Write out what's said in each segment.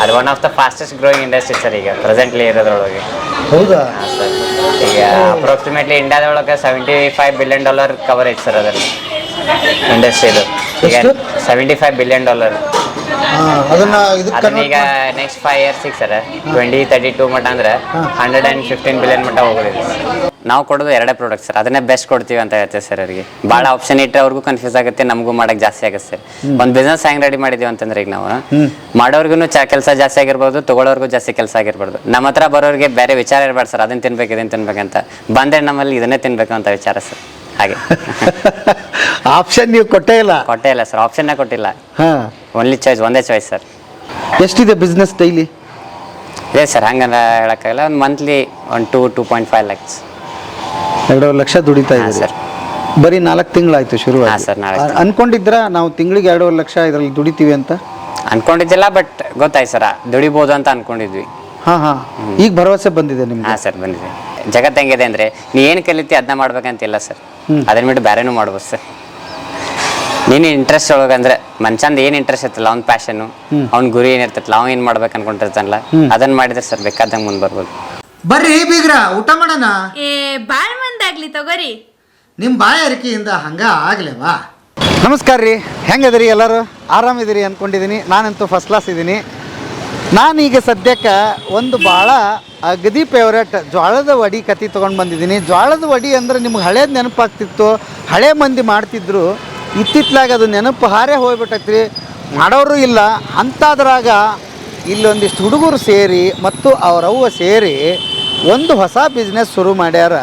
ಅದು one of the fastest growing industry sir ಈಗ presently ಇರೋದ್ರೊಳಗೆ. ಹೌದಾ? ಹಾಂ ಸರ್ ಈಗ approximately ಇಂಡಿಯಾದೊಳಗೆ seventy five billion dollar coverage sir ಅದರಲ್ಲಿ ಇಂಡಸ್ಟ್ರಿದು ಈಗ ಎಷ್ಟು? ಸೆವೆಂಟಿ ಫೈವ್ ಬಿಲಿಯನ್ ಡಾಲರ್ ಹಾ, ಅದನ್ನ ಇದಕ್ಕೆ ಅದನ್ನ ಈಗ ನೆಕ್ಸ್ಟ್ ಫೈವ್ ಇಯರ್ಸಿಗೆ ಸರ್ ಟ್ವೆಂಟಿ ತರ್ಟಿ ಟೂ ಮಟ್ಟ ಅಂದ್ರೆ ಹಂಡ್ರೆಡ್ ಆ್ಯಂಡ್ ಫಿಫ್ಟೀನ್ ಬಿಲಿಯನ್ ಮಟ್ಟ ಹೋಗೋದಿದೆ ನಾವು ಕೊಡೋದು ಎರಡೇ ಪ್ರಾಡಕ್ಟ್ ಸರ್ ಅದನ್ನೇ ಬೆಸ್ಟ್ ಕೊಡ್ತೀವಿ ಅಂತ ಹೇಳ್ತೇವೆ ಸರ್ ಅವರಿಗೆ. ಭಾಳ ಆಪ್ಷನ್ ಇಟ್ಟರೆ ಅವ್ರಿಗೂ ಕನ್ಫ್ಯೂಸ್ ಆಗುತ್ತೆ ನಮಗೂ ಮಾಡಕ್ಕೆ ಜಾಸ್ತಿ ಆಗುತ್ತೆ ಸರ್ ಒಂದು ಬಿಸ್ನೆಸ್ ಹೆಂಗೆ ರೆಡಿ ಮಾಡಿದೀವಿ ಅಂತಂದ್ರೆ ಈಗ ನಾವು ಮಾಡೋರ್ಗು ಚಾ ಕೆಲಸ ಜಾಸ್ತಿ ಆಗಿರ್ಬೋದು ತೊಗೊಳೋರ್ಗೂ ಜಾಸ್ತಿ ಕೆಲಸ ಆಗಿರ್ಬಾರ್ದು ನಮ್ಮ ಹತ್ರ ಬರೋರಿಗೆ ಬೇರೆ ವಿಚಾರ ಇರಬಾರ್ದು ಸರ್ ಅದನ್ನ ತಿನ್ಬೇಕು ಇದನ್ನ ತಿನ್ಬೇಕಂತ. ಬಂದರೆ ನಮ್ಮಲ್ಲಿ ಇದನ್ನೇ ತಿನ್ಬೇಕು ಅಂತ ವಿಚಾರ ಸರ್ ಹಾಗೆ. ಆಪ್ಷನ್ ನೀವು ಕೊಟ್ಟೇ ಇಲ್ಲ? ಕೊಟ್ಟೇ ಇಲ್ಲ ಸರ್ ಆಪ್ಷನ್ನೇ ಕೊಟ್ಟಿಲ್ಲ. ಹಾ. ಓನ್ಲಿ ಚಾಯ್ಸ್ ಒಂದೇ ಚಾಯ್ಸ್ ಸರ್ ಎಷ್ಟಿದೆ ಬಿಸ್ನೆಸ್ ಡೈಲಿ ಇದೆ ಸರ್ ಹಂಗಂದ್ರೆ ಹೇಳೋಕ್ಕಾಗಲ್ಲ. ಒಂದು ಮಂತ್ಲಿ ಒಂದು two two point five lakhs ಎರಡೂವರೆ ಲಕ್ಷ ದುಡಿತಾ ಹಾಂ ಇದ್ದೀರಿ. ಸರ್. ಬರೀ ನಾಲ್ಕು ತಿಂಗಳಾಯ್ತು ಶುರು ಹಾ, ಸರ್ ನಾಲ್ಕು ಅನ್ಕೊಂಡಿದ್ರ ನಾವು ತಿಂಗಳಿಗೆ ಎರಡೂವರೆ ಲಕ್ಷ ಇದರಲ್ಲಿ ದುಡಿತೀವಿ ಅಂತ? ಅನ್ಕೊಂಡಿದ್ದಿಲ್ಲ ಬಟ್ ಗೊತ್ತಾಯ್ತು ಸರ್ ದುಡಿಬೋದು ಅಂತ ಅನ್ಕೊಂಡಿದ್ವಿ. ಹಾ ಹಾ. ಈಗ ಭರವಸೆ ಬಂದಿದೆ ನಿಮ್ಗೆ ಹಾಂ ಸರ್ ಬಂದಿದೆ. ಜಗತ್ತು ಹೆಂಗಿದೆ ಅಂದರೆ ನೀ ಏನು ಕಲಿತಿ ಅದನ್ನ ಮಾಡ್ಬೇಕಂತಿಲ್ಲ ಸರ್. ಅದನ್ನ ಬಿಟ್ಟು ಬೇರೆನೂ ಮಾಡ್ಬೋದು ಸರ್. ನೀನು ಇಂಟ್ರೆಸ್ಟ್ ಒಳಗೆ ಅಂದ್ರೆ ಮನ್ಸಂದ ಏನು ಇಂಟ್ರೆಸ್ಟ್ ಇರ್ತಲ್ಲ ಅವ್ನ ಪ್ಯಾಷನ್ನು ಅವ್ನ ಗುರಿ ಏನಿರ್ತೈತಲ್ಲ ಅವ್ನು ಏನು ಮಾಡ್ಬೇಕು ಅನ್ಕೊಂಡಿರ್ತಾನಲ್ಲ ಅದನ್ನ ಮಾಡಿದ್ರೆ ಸರ್ ಬೇಕಾದಂಗೆ ಮುಂದೆ ಬರ್ಬೋದು. ಬರ್ರಿ ಬೀಗ್ರ ಊಟ ಮಾಡೋಣ. ಏ ಬಾಳ್ ಮಂದಾಗ್ಲಿ ತಗೋರಿ. ನಿಮ್ಮ ಬಾಯಾರಿಕೆಯಿಂದ ಹಂಗ ಆಗ್ಲೇವಾ? ನಮಸ್ಕಾರ ರೀ. ಹೆಂಗದಿರಿ ಎಲ್ಲರೂ? ಆರಾಮಿದ್ದೀರಿ ಅಂದ್ಕೊಂಡಿದ್ದೀನಿ ನಾನಂತೂ ಫಸ್ಟ್ ಕ್ಲಾಸ್ ಇದ್ದೀನಿ ನಾನೀಗ ಸದ್ಯಕ್ಕೆ ಒಂದು ಭಾಳ ಅಗದಿ ಫೇವ್ರೇಟ್ ಜ್ವಾಳದ ವಡಿ ಕತಿ ತೊಗೊಂಡು ಬಂದಿದ್ದೀನಿ ಜ್ವಾಳದ ವಡಿ ಅಂದ್ರೆ ನಿಮ್ಗೆ ಹಳೇದು ನೆನಪಾಗ್ತಿತ್ತು. ಹಳೆ ಮಂದಿ ಮಾಡ್ತಿದ್ರು. ಇತ್ತಿತ್ಲಾಗ ಅದು ನೆನಪು ಹಾರೇ ಹೋಗ್ಬಿಟ್ಟೈತ್ರಿ. ಮಾಡೋರು ಇಲ್ಲ. ಅಂಥದ್ರಾಗ ಇಲ್ಲೊಂದಿಷ್ಟು ಹುಡುಗರು ಸೇರಿ ಮತ್ತು ಅವರವ್ವ ಸೇರಿ ಒಂದು ಹೊಸ ಬಿಸ್ನೆಸ್ ಶುರು ಮಾಡ್ಯಾರ.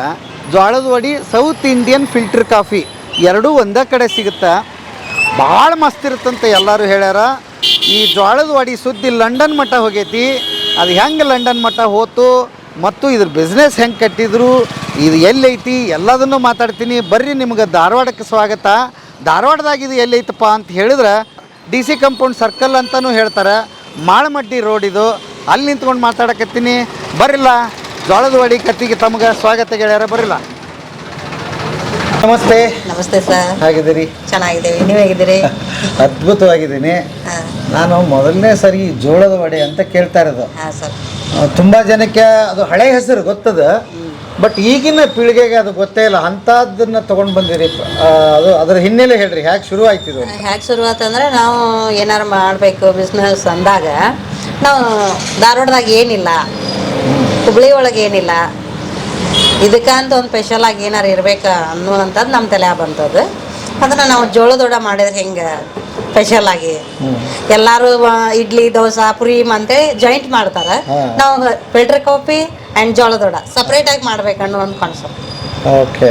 ಜ್ವಾಳದ ವಡಿ ಸೌತ್ ಇಂಡಿಯನ್ ಫಿಲ್ಟರ್ ಕಾಫಿ ಎರಡೂ ಒಂದೇ ಕಡೆ ಸಿಗುತ್ತಾ. ಭಾಳ ಮಸ್ತ್ ಇರುತ್ತಂತ ಎಲ್ಲರೂ ಹೇಳ್ಯಾರ. ಈ ಜ್ವಾಳದ ವಡಿ ಸುದ್ದಿ ಲಂಡನ್ ಮಟ್ಟ ಹೋಗೈತಿ. ಅದು ಹೆಂಗೆ ಲಂಡನ್ ಮಟ್ಟ ಹೋತು ಮತ್ತು ಇದ್ರ ಬಿಸ್ನೆಸ್ ಹೆಂಗೆ ಕಟ್ಟಿದ್ರು, ಇದು ಎಲ್ಲೈತಿ, ಎಲ್ಲದನ್ನು ಮಾತಾಡ್ತೀನಿ. ಬರ್ರಿ ನಿಮ್ಗೆ ಧಾರವಾಡಕ್ಕೆ ಸ್ವಾಗತ. ಧಾರವಾಡದಾಗ ಇದು ಎಲ್ಲೈತಪ್ಪ ಅಂತ ಹೇಳಿದ್ರೆ ಡಿ ಸಿ ಕಂಪೌಂಡ್ ಸರ್ಕಲ್ ಅಂತಲೂ ಹೇಳ್ತಾರೆ. ಮಾಳಮಡ್ಡಿ ರೋಡ್ ಇದು. ಅಲ್ಲಿ ನಿಂತ್ಕೊಂಡು ಮಾತಾಡಕತ್ತೀನಿ. ಬರಿಲ್ಲ ಜೋಳದ ವಡಿ ಕತ್ತಿಗೆ ತಮಗೆ ಸ್ವಾಗತ ಗೆಳೆಯರ ಬರಿಲ್ಲ ನಮಸ್ತೆ. ನಮಸ್ತೆ ಸರ್. ಹೇಗಿದ್ದೀರಿ? ಚೆನ್ನಾಗಿದ್ದೀವಿ. ನೀವು ಹೇಗಿದ್ದೀರಿ? ಅದ್ಭುತವಾಗಿದ್ದೀನಿ. ನಾನು ಮೊದಲನೇ ಸರಿ ಜೋಳದ ವಡೆ ಅಂತ ಕೇಳ್ತಾ ಇರೋದು. ತುಂಬಾ ಜನಕ್ಕೆ ಅದು ಹಳೆ ಹೆಸರು ಗೊತ್ತದ. ಬಟ್ ಈಗಿನ ಪೀಳಿಗೆಗೆ ಅದು ಗೊತ್ತೇ ಇಲ್ಲ. ಅಂಥದ್ದನ್ನ ತೊಗೊಂಡು ಬಂದಿರಿ. ಅದು ಅದರ ಹಿನ್ನೆಲೆ ಹೇಳ್ರಿ. ಹ್ಯಾಕ್ ಶುರು ಆಯ್ತಿದು ಹ್ಯಾಗೆ ಅಂದ್ರೆ ನಾವು ಏನಾರು ಮಾಡಬೇಕು ಬಿಸ್ನೆಸ್ ಅಂದಾಗ ನಾವು ಧಾರವಾಡದಾಗ ಏನಿಲ್ಲ. ಹುಬ್ಳಿ ಒಳಗೆ ಏನಿಲ್ಲ. ಇದಕ್ಕಂತ ಒಂದು ಸ್ಪೆಷಲಾಗಿ ಏನಾರು ಇರ್ಬೇಕು ಅನ್ನುವಂಥದ್ದು ನಮ್ಮ ತಲೆ ಬಂತದ್ದು ಅದನ್ನ ನಾವು ಜೋಳದೊಡ ಮಾಡಿದ್ರೆ ಹೆಂಗೆ? ಸ್ಪೆಷಲಾಗಿ ಎಲ್ಲಾರು ಇಡ್ಲಿ ದೋಸೆ ಪುರಿ ಮತ್ತೆ ಜಾಯಿಂಟ್ ಮಾಡ್ತಾರೆ. ನಾವು ಫಿಲ್ಟರ್ ಕಾಫಿ ಆ್ಯಂಡ್ ಜೋಳದೊಡ. ಸಪ್ರೇಟಾಗಿ ಮಾಡ್ಬೇಕು ಅನ್ನೋ ಒಂದು ಕಾನ್ಸೆಪ್ಟ್ ಓಕೆ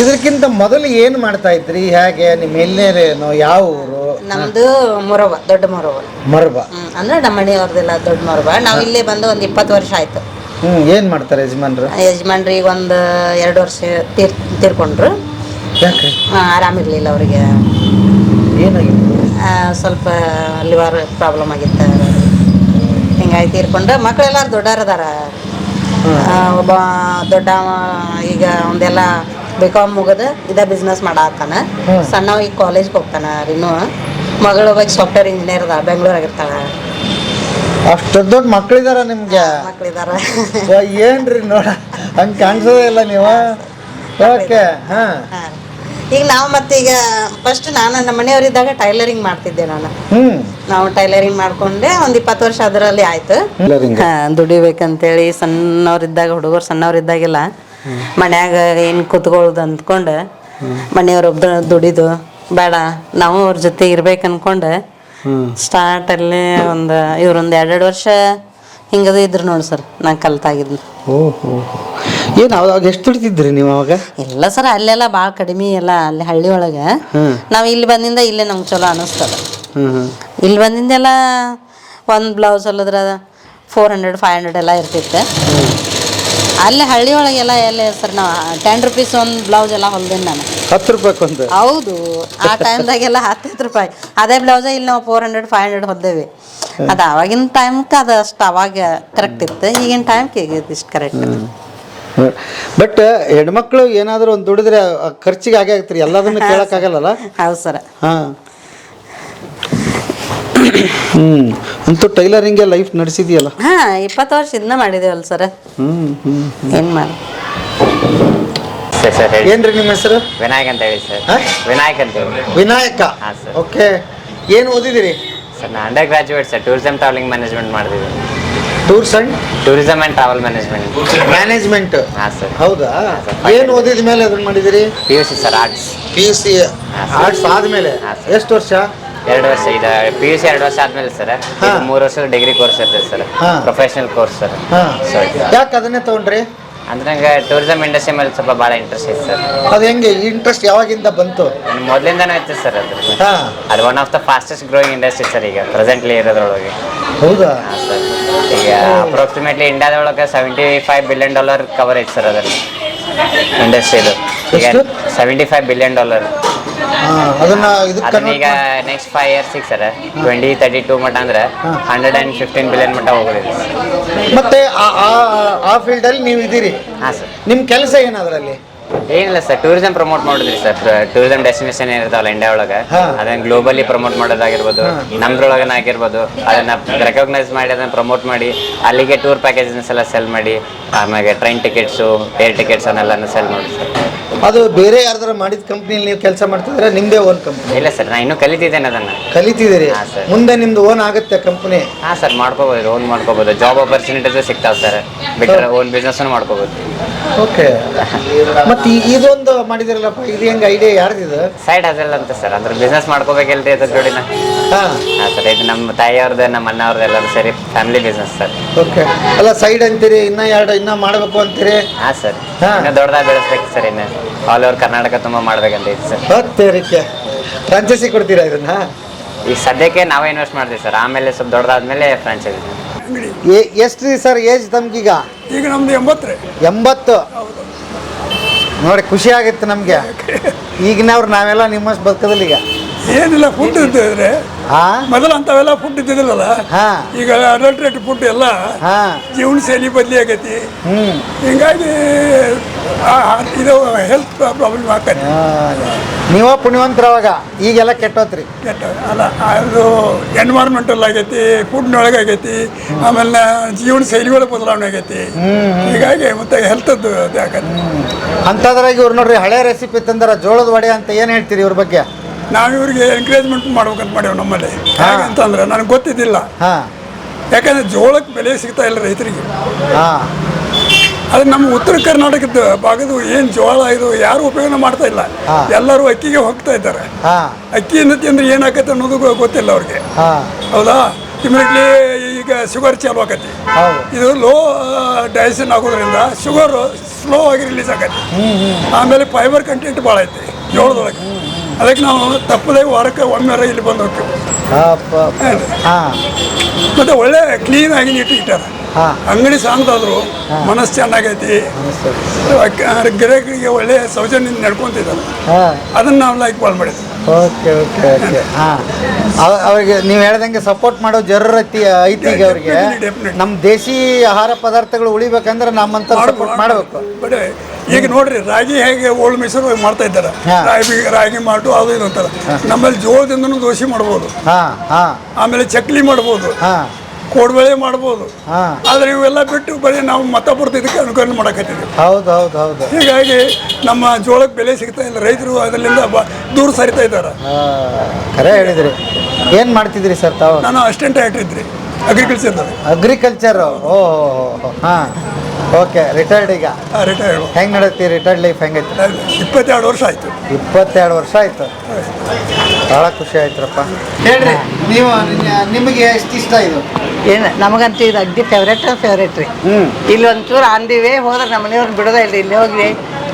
ಇದಕ್ಕಿಂತ ಮೊದಲು ಏನು ಮಾಡ್ತಾ ಇದ್ರಿ? ಹೇಗೆ? ನಿಮ್ಮ ಎಲ್ಲೇನು ಯಾವ ಊರು? ನಮ್ದು ಮೊರಬ ದೊಡ್ಡ ಮೊರಬ ಮರಬ ಹ್ಮ್ ಅಂದ್ರೆ ನಮ್ಮ ಮನೆಯವ್ರದ್ದೆಲ್ಲ ದೊಡ್ಡ ಮೊರಬ ನಾವು ಇಲ್ಲೇ ಬಂದು ಒಂದು ಇಪ್ಪತ್ತು ವರ್ಷ ಆಯ್ತು. ಹ್ಞೂ ಏನು ಮಾಡ್ತಾರೆ ಯಜಮಾನ್ರು? ಯಜಮಾನ್ರು ಈಗ ಒಂದು ಎರಡು ವರ್ಷ ತೀರ್ ತೀರ್ಕೊಂಡ್ರು. ಯಾಕೆ? ಆ, ಆರಾಮಿರ್ಲಿಲ್ಲ ಅವರಿಗೆ. ಏನಾಗಿದೆ? ಸ್ವಲ್ಪ ಲಿವರ್ ಪ್ರಾಬ್ಲಮ್ ಆಗಿತ್ತು. ಹಿಂಗಾಗಿ ತೀರ್ಕೊಂಡ್ರೆ ಮಕ್ಕಳೆಲ್ಲರೂ ದೊಡ್ಡಾರದಾರ ಒಬ್ಬ ದೊಡ್ಡ ಈಗ ಒಂದೆಲ್ಲ ಬಿ ಕಾಮ್ ಮುಗಿದು ಇದೇ ಬಿಸ್ನೆಸ್ ಮಾಡತ್ತಾನ. ಸಣ್ಣವ ಈಗ ಕಾಲೇಜ್ಗೆ ಹೋಗ್ತಾನ ರೀನು ಮಗಳು ಒಬ್ಬ ಸಾಫ್ಟ್ವೇರ್ ಇಂಜಿನಿಯರ್ ಅದ ಬೆಂಗ್ಳೂರಾಗ ಇರ್ತಾಳ. ಅಷ್ಟು ದೊಡ್ಡ ಮಕ್ಕಳಿದಾರ ನಿಮ್ಗೆ. ಮಕ್ಕಳಿದಾರ ಏನ್ರಿ ನೋಡ ಹಂಗೆ ಕಾಣಿಸೋದೇ ಇಲ್ಲ ನೀವು. ಓಕೆ ಹಾ. ಈಗ ನಾವು ಮತ್ತೆ ಈಗ ಫಸ್ಟ್ ನಾನು ನಮ್ಮ ಮನೆಯವರಿದ್ದಾಗ ಟೈಲರಿಂಗ್ ಮಾಡ್ತಿದ್ದೆ ನಾನು. ನಾವು ಟೈಲರಿಂಗ್ ಮಾಡ್ಕೊಂಡೆ ಒಂದು ಇಪ್ಪತ್ತು ವರ್ಷ ಅದರಲ್ಲಿ ಆಯ್ತು. ಹಾ, ದುಡಿಬೇಕಂತೇಳಿ ಸಣ್ಣವ್ರಿದ್ದಾಗ ಹುಡುಗರು ಸಣ್ಣವ್ರಿದ್ದಾಗೆಲ್ಲ ಮನ್ಯಾಗ ಏನು ಕೂತ್ಕೊಳ್ಳೋದು ಅಂದ್ಕೊಂಡು. ಮನೆಯವ್ರೊಬ್ರು ದುಡಿದು ಬೇಡ ನಾವು ಅವ್ರ ಜೊತೆ ಇರ್ಬೇಕು ಅನ್ಕೊಂಡು ಸ್ಟಾರ್ಟಲ್ಲಿ ಒಂದು ಇವ್ರೊಂದು ಎರಡೆರಡು ವರ್ಷ ಹಿಂಗದು ಇದ್ರು ನೋಡಿ ಸರ್ ನಾನು ಕಲ್ತಾಗಿದ್ದು ಓಹೋ ಏನು ಅವಾಗ ಎಷ್ಟು ದುಡಿತಿದ್ರಿ ನೀವು ಅವಾಗ? ಇಲ್ಲ ಸರ್ ಅಲ್ಲೆಲ್ಲ ಭಾಳ ಕಡಿಮೆ ಎಲ್ಲ ಅಲ್ಲಿ ಹಳ್ಳಿ ಒಳಗೆ. ನಾವು ಇಲ್ಲಿ ಬಂದಿಂದ ಇಲ್ಲೇ ನಮ್ಗೆ ಚಲೋ ಅನಿಸ್ತದ. ಹ್ಞೂ ಇಲ್ಲಿ ಬಂದಿಂದೆಲ್ಲ ಒಂದು ಬ್ಲೌಸ್ ಹೊಲಿದ್ರೆ ಫೋರ್ ಹಂಡ್ರೆಡ್ ಫೈವ್ ಹಂಡ್ರೆಡ್ ಎಲ್ಲ ಇರ್ತಿತ್ತು. ಅಲ್ಲಿ ಹಳ್ಳಿ ಒಳಗೆಲ್ಲ ಎಲ್ಲ ಸರ್ ನಾವು ಟೆನ್ ರುಪೀಸ್ ಒಂದು ಬ್ಲೌಸ್ ಎಲ್ಲ ಹೊಲ್ದೇನೆ ನಾನು. ಹತ್ತು ರೂಪಾಯಿಗೊಂದು ಹೌದು ಆ ಟೈಮ್ದಾಗೆಲ್ಲ ಹತ್ತತ್ತು ರೂಪಾಯಿ. ಅದೇ ಬ್ಲೌಸೇ ಇಲ್ಲಿ ನಾವು ಫೋರ್ ಹಂಡ್ರೆಡ್ ಫೈವ್ ಹಂಡ್ರೆಡ್ ಹೊದ್ದೇವಿ ಅದು ಅವಾಗಿನ ಟೈಮ್ಗೆ ಅದು ಅಷ್ಟು ಅವಾಗ ಕರೆಕ್ಟ್ ಇತ್ತು. ಈಗಿನ ಟೈಮ್ಗೆ ಈಗ ಇಷ್ಟು ಕರೆಕ್ಟ್ ಬಟ್ ಹೆಣ್ಮಕ್ಳು ಏನಾದರೂ ಒಂದು ದುಡಿದ್ರೆ ಆ ಖರ್ಚಿಗೆ ಆಗೇ ಆಗ್ತೀರಿ. ಎಲ್ಲದನ್ನು ಕೇಳೋಕ್ಕಾಗಲ್ಲಲ್ಲ ಹೌದು ಸರ್. ಹಾಂ. ಹ್ಞೂ ಅಂತೂ ಟೈಲರಿಂಗೆ ಲೈಫ್ ನಡೆಸಿದೆಯಲ್ಲ? ಹಾ ಇಪ್ಪತ್ತು ವರ್ಷ ಇದನ್ನ ಮಾಡಿದೇವಲ್ಲ ಸರ್. ಹ್ಞೂ ಹ್ಞೂ ಏನ್ ಮಾಡಿ ಸರ್ ಸರ್ ಹೇಳಿ. ಏನ್ರಿ ನಿಮ್ಮ ಹೆಸರು? ವಿನಾಯಕ್ ಅಂತ ಹೇಳಿ ಸರ್. ಹಾ? ವಿನಾಯಕ್ ಅಂತ ಹೇಳಿ. ವಿನಾಯಕ. ಹಾಂ ಸರ್. ಓಕೆ ಏನು ಓದಿದಿರಿ? ಸರ್ ನಾನು undergraduate sir tourism travelling management ಮಾಡಿದ್ದೀವಿ tours and tourism and travel management management ಹಾಂ ಸರ್ ಹೌದಾ? ಏನು ಓದಿದ ಮೇಲೆ ಅದನ್ನ ಮಾಡಿದಿರಿ? P U C sir arts P U C arts ಆದಮೇಲೆ? ಎಷ್ಟು ವರ್ಷ? ಎರಡು ವರ್ಷ. ಇದೆ ಪಿ ಯು ಸಿ ಎರಡು ವರ್ಷ ಆದ್ಮೇಲೆ ಸರ್ ಹಾ. ಮೂರು ವರ್ಷದ ಡಿಗ್ರಿ ಕೋರ್ಸ್ ಇರ್ತದೆ ಸರ್ ಪ್ರೊಫೆಷನಲ್ ಕೋರ್ಸ್ ಸರ್ ಯಾಕೆ ಅದನ್ನೇ ತೊಗೊಂಡ್ರಿ? ಅಂದ್ರೆ ನಂಗೆ ಟೂರಿಸಂ ಇಂಡಸ್ಟ್ರಿ ಮೇಲೆ ಸ್ವಲ್ಪ ಭಾಳ ಇಂಟ್ರೆಸ್ಟ್ ಐತೆ ಸರ್. ಅದು ಹೆಂಗೆ? ಇಂಟ್ರೆಸ್ಟ್ ಯಾವಾಗಿಂದ ಬಂತು? ನನ್ನ ಮೊದಲಿಂದನೂ ಐತೆ ಸರ್ ಅದು. ಹಾಂ. ಅದು one of the fastest growing industry sir ಈಗ ಪ್ರೆಸೆಂಟ್ಲಿ ಇರೋದ್ರೊಳಗೆ. ಹೌದಾ? ಸರ್. ಈಗ approximately ಇಂಡಿಯಾದೊಳಗೆ seventy five billion dollar cover ಐತೆ ಸರ್ ಅದರಲ್ಲಿ. ಇಂಡಸ್ಟ್ರಿದು ಈಗ ಎಷ್ಟು? ಸೆವೆಂಟಿ ಫೈವ್ ಬಿಲಿಯನ್ ಡಾಲರ್ ಅದನ್ನ ಇದಕ್ಕೆ ಅದನ್ನ ಈಗ ನೆಕ್ಸ್ಟ್ ಫೈವ್ ಇಯರ್ಸಿಗೆ ಸರ್ ಟ್ವೆಂಟಿ ತರ್ಟಿ ಟೂ ಮಟ್ಟ ಅಂದ್ರೆ ಹಂಡ್ರೆಡ್ ಆ್ಯಂಡ್ ಫಿಫ್ಟೀನ್ ಬಿಲಿಯನ್ ಮಟ್ಟ ಹೋಗೋದಿದೆ ಮತ್ತೆ ಆ- ಆ- ಆ ಫೀಲ್ಡಲ್ಲಿ ನೀವು ಇದ್ದೀರಿ. ಹಾಂ ಸರ್. ನಿಮ್ಮ ಕೆಲಸ ಏನು ಅದರಲ್ಲಿ? ಏನಿಲ್ಲ ಸರ್ ಟೂರಿಸಂ ಪ್ರಮೋಟ್ ಮಾಡಿದ್ರಿ ಸರ್. ಟೂರಿಸಂ ಡೆಸ್ಟಿನೇಷನ್ ಏನಿರ್ತಾವಲ್ಲ ಇಂಡಿಯಾ ಒಳಗೆ ಹಾ. ಅದನ್ನ ಗ್ಲೋಬಲಿ ಪ್ರಮೋಟ್ ಮಾಡೋದಾಗಿರ್ಬೋದು ನಮ್ದ್ರೊಳಗನ ಆಗಿರ್ಬೋದು ಅದನ್ನ ರೆಕಗ್ನೈಸ್ ಮಾಡಿ ಅದನ್ನ ಪ್ರಮೋಟ್ ಮಾಡಿ ಅಲ್ಲಿಗೆ ಟೂರ್ ಪ್ಯಾಕೇಜಸ್ ಎಲ್ಲ ಸೆಲ್ ಮಾಡಿ ಆಮೇಲೆ ಟ್ರೈನ್ ಟಿಕೆಟ್ಸು ಏರ್ ಟಿಕೆಟ್ಸ್ ಅನ್ನೆಲ್ಲ ಸೆಲ್ ಮಾಡಿ ಸರ್. ಅದು ಬೇರೆ ಯಾರ್ದಾರ ಮಾಡಿದ ಕಂಪ್ನಿಯಲ್ಲಿ ನೀವು ಕೆಲಸ ಮಾಡ್ತಿದ್ರೆ ನಿಮ್ದೇ ಓನ್ ಕಂಪ್ನಿ ಇಲ್ಲ ಸರ್ ನಾ ಇನ್ನೂ ಕಲಿತಿದ್ದೇನೆ ಅದನ್ನ. ಕಲಿತಿದ್ದೀರಿ? ಹಾ, ಸರ್. ಮುಂದೆ ನಿಮ್ದು ಓನ್ ಆಗುತ್ತೆ ಕಂಪ್ನಿ ಹಾಂ ಸರ್ ಮಾಡ್ಕೋಬಹುದು ಓನ್ ಮಾಡ್ಕೋಬಹುದು ಜಾಬ್ ಅಪರ್ಚುನಿಟೀಸ್ ಸಿಗ್ತಾವೆ ಸರ್. ಬಿಟ್ಟರೆ ಓನ್ ಬಿಸ್ನೆಸ್ ಮಾಡ್ಕೋಬೋದು. ಓಕೆ. ಮತ್ತೆ ಇದೊಂದು ಮಾಡಿದಿರಲ್ಲಪ್ಪ ಇದು ಹೆಂಗೆ ಐಡಿಯಾ ಯಾರ್ದಿದು? ಸೈಡ್ ಹಸಲ್ ಅಂತ ಸರ್ ಅಂದ್ರೆ ಬಿಸ್ನೆಸ್ ಮಾಡ್ಕೋಬೇಕಲ್ರಿ ಅದ್ರ ಜೋಡಿನ. ಹಾಂ. ಹಾಂ ಸರ್ ಇದು ನಮ್ಮ ತಾಯಿಯವ್ರದ್ದು ನಮ್ಮ ಅಣ್ಣವ್ರದ್ದು ಎಲ್ಲರೂ ಸೇರಿ ಫ್ಯಾಮಿಲಿ ಬಿಸ್ನೆಸ್ ಸರ್ ಓಕೆ. ಅಲ್ಲ ಸೈಡ್ ಅಂತೀರಿ ಇನ್ನ ಎರಡು ಇನ್ನ ಮಾಡಬೇಕು ಅಂತೀರಿ? ಹಾಂ ಸರ್ ಹಾ. ಇನ್ನು ದೊಡ್ಡದಾಗಿ ಬೆಳೆಸ್ಬೇಕು ಸರ್ ಇನ್ನು. ಆಲ್ ಓವರ್ ಕರ್ನಾಟಕ ತುಂಬ ಮಾಡ್ಬೇಕಂತ ಇದೆ ಸರ್ ಹತ್ತೇರಿಕೆ ಫ್ರಾಂಚೈಸಿ ಕೊಡ್ತೀರಾ ಇದನ್ನ? ಈಗ ಸದ್ಯಕ್ಕೆ ನಾವೇ ಇನ್ವೆಸ್ಟ್ ಮಾಡ್ತೀವಿ ಸರ್ ಆಮೇಲೆ ಸ್ವಲ್ಪ ದೊಡ್ಡದಾದ್ಮೇಲೆ ಫ್ರಾಂಚೈಸಿ ಎ- ಎಷ್ಟು ರೀ ಸರ್ ಏಜ್ ತಮ್ಗೀಗ? ಈಗ ನಮ್ದು ಎಂಬತ್ತು ರೀ. ಎಂಬತ್ತು? ನೋಡಿ ಖುಷಿ ಆಗುತ್ತೆ ನಮಗೆ. ಈಗಿನವ್ರು ನಾವೆಲ್ಲ ನಿಮ್ಮಷ್ಟು ಬದುಕದಿಲ್ಲ ಈಗ. ಏನಿಲ್ಲ ಫುಡ್ ಇದ್ದಿದ್ರೆ ಮೊದಲು ಅಂಥವೆಲ್ಲ ಫುಡ್ ಇದ್ದಿದ್ದಿಲ್ಲಲ್ಲ? ಹಾಂ. ಈಗ ಅಡಲ್ಟ್ರೇಟ್ ಫುಡ್ ಎಲ್ಲ ಹಾಂ. ಜೀವನ ಶೈಲಿ ಬದಲಿ ಆಗೈತಿ ಹಿಂಗಾಗಿ ಇದು ಹೆಲ್ತ್ ಪ್ರಾಬ್ಲಮ್ ಆಗ್ತದೆ. ನೀವ ಪುಣ್ಯವಂತರವಾಗ ಈಗೆಲ್ಲ ಕೆಟ್ಟೋತ್ರಿ. ಕೆಟ್ಟ ಅಲ್ಲ ಅದು ಎನ್ವೈರ್ಮೆಂಟಲ್ ಆಗೈತಿ ಫುಡ್ನೊಳಗೆ ಆಗೈತಿ ಆಮೇಲೆ ಜೀವನ ಶೈಲಿಗಳ ಬದಲಾವಣೆ ಆಗೈತಿ. ಹೀಗಾಗಿ ಮತ್ತೆ ಹೆಲ್ತದ್ದು ಆಗತ್ತೆ. ಅಂಥದ್ರಾಗ ಇವ್ರು ನೋಡ್ರಿ ಹಳೆ ರೆಸಿಪಿ ತಂದ್ರ ಜೋಳದ ವಡೆ ಅಂತ ಏನು ಹೇಳ್ತೀರಿ ಇವ್ರ ಬಗ್ಗೆ? ನಾವು ಇವ್ರಿಗೆ ಎನ್ಕರೇಜ್ಮೆಂಟ್ ಮಾಡ್ಬೇಕಂತ ಮಾಡೇವು ನಮ್ಮಲ್ಲಿ. ಹಾ. ಅಂತಂದ್ರೆ ನನಗೆ ಗೊತ್ತಿದ್ದಿಲ್ಲ. ಹಾಂ. ಯಾಕಂದ್ರೆ ಜೋಳಕ್ಕೆ ಬೆಲೆ ಸಿಗ್ತಾ ಇಲ್ಲ ರೈತರಿಗೆ. ಹಾಂ. ಅದು ನಮ್ಮ ಉತ್ತರ ಕರ್ನಾಟಕದ ಭಾಗದ ಏನು ಜೋಳ ಇದು ಯಾರು ಉಪಯೋಗ ಮಾಡ್ತಾ ಇಲ್ಲ. ಎಲ್ಲರೂ ಅಕ್ಕಿಗೆ ಹೋಗ್ತಾ ಇದ್ದಾರೆ. ಅಕ್ಕಿಯಿಂದ ತಿಂದ್ರೆ ಏನಾಗತ್ತೆ ಅನ್ನೋದು ಗೊತ್ತಿಲ್ಲ ಅವ್ರಿಗೆ. ಹೌದಾ? ಇಮಿಡಿಯೇಟ್ಲಿ ಈಗ ಶುಗರ್ ಚಾಲು ಆಗತ್ತೆ ಇದು ಲೋ ಡೈಜೆಷನ್ ಆಗೋದ್ರಿಂದ ಶುಗರ್ ಸ್ಲೋ ಆಗಿ ರಿಲೀಸ್ ಆಗತ್ತೆ ಆಮೇಲೆ ಫೈಬರ್ ಕಂಟೆಂಟ್ ಭಾಳ ಐತಿ ಜೋಳದೊಳಗೆ. ಅದಕ್ಕೆ ನಾವು ತಪ್ಪದೇ ವಾರಕ್ಕೆ ಒಮ್ಮೆ ಇಲ್ಲಿ ಬಂದು ಹೋಗ್ತೀವಿ. ಮತ್ತೆ ಒಳ್ಳೆ ಕ್ಲೀನ್ ಆಗಿ ನೀಟ್ ಇಟ್ಟಾರ. ಅಂಗಡಿ ಸಾಂಗ್ದಾದ್ರು ಮನಸ್ಸು ಚೆನ್ನಾಗೈತಿ. ಗಿರಾಕಿಗಳಿಗೆ ಒಳ್ಳೆ ಸೌಜನ್ಯ ನಡ್ಕೊಂತಿದ್ದಾರೆ ಹಾಂ. ಅದನ್ನ ನಾವು ಲೈಕ್ ಬಾಳ್ ಮಾಡಿದ್ವಿ. Okay okay okay. ಹಾಂ. ಅವ್ರಿಗೆ ನೀವು ಹೇಳ್ದಂಗೆ ಸಪೋರ್ಟ್ ಮಾಡೋ ಜರೂರತಿ ಐತಿ ಈಗ ಅವ್ರಿಗೆ. ನಮ್ಮ ದೇಶಿ ಆಹಾರ ಪದಾರ್ಥಗಳು ಉಳಿಬೇಕಂದ್ರೆ ನಮ್ಮಂತ ಸಪೋರ್ಟ್ ಮಾಡಬೇಕು. ಬಟ್ ಈಗ ನೋಡ್ರಿ ರಾಗಿ ಹೇಗೆ ಓಲ್ಡ್ ಮಿಷನ್ ಮಾಡ್ತಾ ಇದ್ದಾರೆ. ರಾಗಿ ರಾಗಿ ಮಾಡು ಅದು ಇದು ಅಂತಾರೆ. ನಮ್ಮಲ್ಲಿ ಜೋಳದಿಂದನೂ ದೋಸೆ ಮಾಡ್ಬೋದು. ಹಾಂ ಹಾಂ. ಆಮೇಲೆ ಚಕ್ಲಿ ಮಾಡ್ಬೋದು. ಹಾಂ. ಕೋಡ್ಬಳೆ ಮಾಡ್ಬೋದು. ಹಾಂ. ಆದ್ರೆ ಇವೆಲ್ಲ ಬಿಟ್ಟು ಬರೀ ನಾವು ಮತ್ತೊಬ್ಬರ ಇದಕ್ಕೆ ಅನುಕರಣೆ ಮಾಡಕತ್ತಿದ್ವಿ ಹೌದು ಹೌದು ಹೌದು. ಹೀಗಾಗಿ ನಮ್ಮ ಜೋಳಕ್ಕೆ ಬೆಲೆ ಸಿಗ್ತಾ ಇಲ್ಲ. ರೈತರು ಅದರಿಂದ ಬ ದೂರ ಸರಿತಾ ಇದ್ದಾರೆ. ಕರೆ ಹೇಳಿದ್ರಿ. ಏನು ಮಾಡ್ತಿದ್ರಿ ಸರ್ ತಾವು? ನಾನು ಅಸ್ಟೆಂಟ್ ಆಗಿಟ್ಟಿದ್ರಿ ಅಗ್ರಿಕಲ್ಚರ್. ಅಗ್ರಿಕಲ್ಚರ್ದಾಗ ಅಗ್ರಿಕಲ್ಚರ್ ಓ ಹಾಂ. ಓಕೆ ರಿಟೈರ್ಡ್ ಈಗ. ರಿಟೈರ್ಡ್ ಹೆಂಗೆ ನಡೆಯುತ್ತೆ ರಿಟೈರ್ಡ್ ಲೈಫ್ ಹೆಂಗೈತೆ? ಇಪ್ಪತ್ತೆರಡು ವರ್ಷ ಆಯ್ತು. ಇಪ್ಪತ್ತೆರಡು ವರ್ಷ ಆಯ್ತು. ಭಾಳ ಖುಷಿ ಆಯ್ತ್ರಪ್ಪ. ಹೇಳ್ರಿ ನೀವು ನಿಮಗೆ ಎಷ್ಟು ಇಷ್ಟ ಇದು? ಏನು ನಮಗಂತೂ ಇದು ಅಗ್ದಿ ಫೇವ್ರೇಟ್ ಫೇವ್ರೇಟ್ ರೀ. ಹ್ಞೂ ಇಲ್ಲಿ ಒಂಚೂರು ಆನ್ ದಿ ವೇ ಹೋದ್ರೆ ನಮ್ಮ ಮನೆಯವ್ರನ್ನ ಬಿಡೋದೇ ಇಲ್ಲ ಇಲ್ಲಿ ಹೋಗ್ರಿ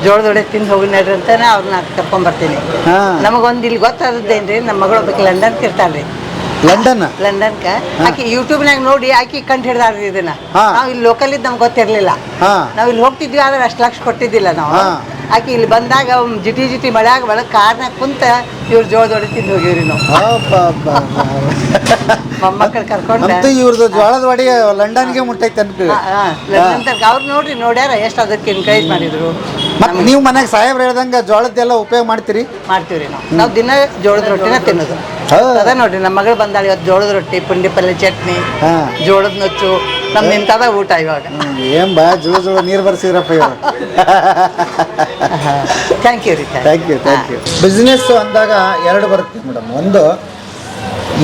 ಜೋಳದ ಹೊಡೆ ತಿಂದು ಹೋಗಿ ನಡ್ರಿ ಅಂತಾನೆ ಅವ್ರನ್ನ ಕರ್ಕೊಂಬರ್ತೀನಿ. ಬರ್ತೀನಿ ನಮಗೊಂದು ಇಲ್ಲಿ ಗೊತ್ತಾದದ್ದೇನ್ರಿ ನಮ್ಮ ಮಗಳು ಬಗ್ಗೆ ಲಂಡನ್ ಇರ್ತಾಳ್ರಿ ಲಂಡನ್? ಲಂಡನ್ಕ ಆಕಿ ಯೂಟ್ಯೂಬ್ನಾಗ ನೋಡಿ ಆಕಿ ಕಂಡು ಹಿಡ್ದಾರ್ರಿ ಇದನ್ನ. ಹಾ. ನಾವು ಇಲ್ಲಿ ಲೋಕಲ್ ಇದ್ ನಮ್ಗೆ ಗೊತ್ತಿರ್ಲಿಲ್ಲ. ನಾವ್ ನಾವು ಇಲ್ಲಿ ಹೋಗ್ತಿದ್ವಿ ಆದ್ರೆ ಅಷ್ಟು ಲಕ್ಷ ಕೊಟ್ಟಿದ್ದಿಲ್ಲ ನಾವು. ಹಾ. ಆಕಿ ಇಲ್ಲಿ ಬಂದಾಗ ಅವ್ನ್ ಜಿಟಿ ಜಿಟಿ ಆಗ ಒಳಗೆ ಕಾರ್ನಾಗ ಕುಂತ ಇವ್ರ ಜೋಳ ದೊಡ್ಡ ತಿಂದು ಹೋಗಿವ್ರಿ ನಾವು. ಮೊಮ್ಮಕ್ಕಳ ಕರ್ಕೊಂಡು ಅಂತೂ ಇವ್ರದ್ದು ಜೋಳದ ವಡಿ ಲಂಡನ್ಗೆ ಮುಟ್ಟೈತೆ ಅನ್ಕಿ ಲಂಡನ್ ಅವ್ರು ನೋಡ್ರಿ ನೋಡ್ಯಾರ ಎಷ್ಟು ಅದಕ್ಕೆ ಎನ್ಕರೇಜ್ ಮಾಡಿದ್ರು. ಮತ್ತೆ ನೀವು ಮನೆಗೆ ಸಾಹೇಬ್ರು ಹೇಳ್ದಂಗೆ ಜೋಳದ್ದೆಲ್ಲ ಉಪಯೋಗ ಮಾಡ್ತೀರಿ? ಮಾಡ್ತೀವ್ರಿ ನಾವು. ನಾವು ದಿನ ಜೋಳದ ರೊಟ್ಟಿನ ತಿನ್ನೋದು? ಅದ ನೋಡ್ರಿ ನಮ್ಮ ಮಗಳು ಬಂದಾಳ ಇವತ್ತು ಜೋಳದ ರೊಟ್ಟಿ ಪುಂಡಿ ಪಲ್ಯ ಚಟ್ನಿ ಹಾ. ಜೋಳದ ನುಚ್ಚು ನಮ್ದು ಇಂಥದ ಊಟ ಇವಾಗ. ಏನ್ ಬಾ ಜೋಳ ಜೋಳ ನೀರು ಬರ್ಸಿದ್ರಪ್ಪ ಇವಾಗ. ಥ್ಯಾಂಕ್ ಯು ರೀ thank you thank you business ಅಂದಾಗ ಎರಡು ಬರುತ್ತೆ ಮೇಡಮ್. ಒಂದು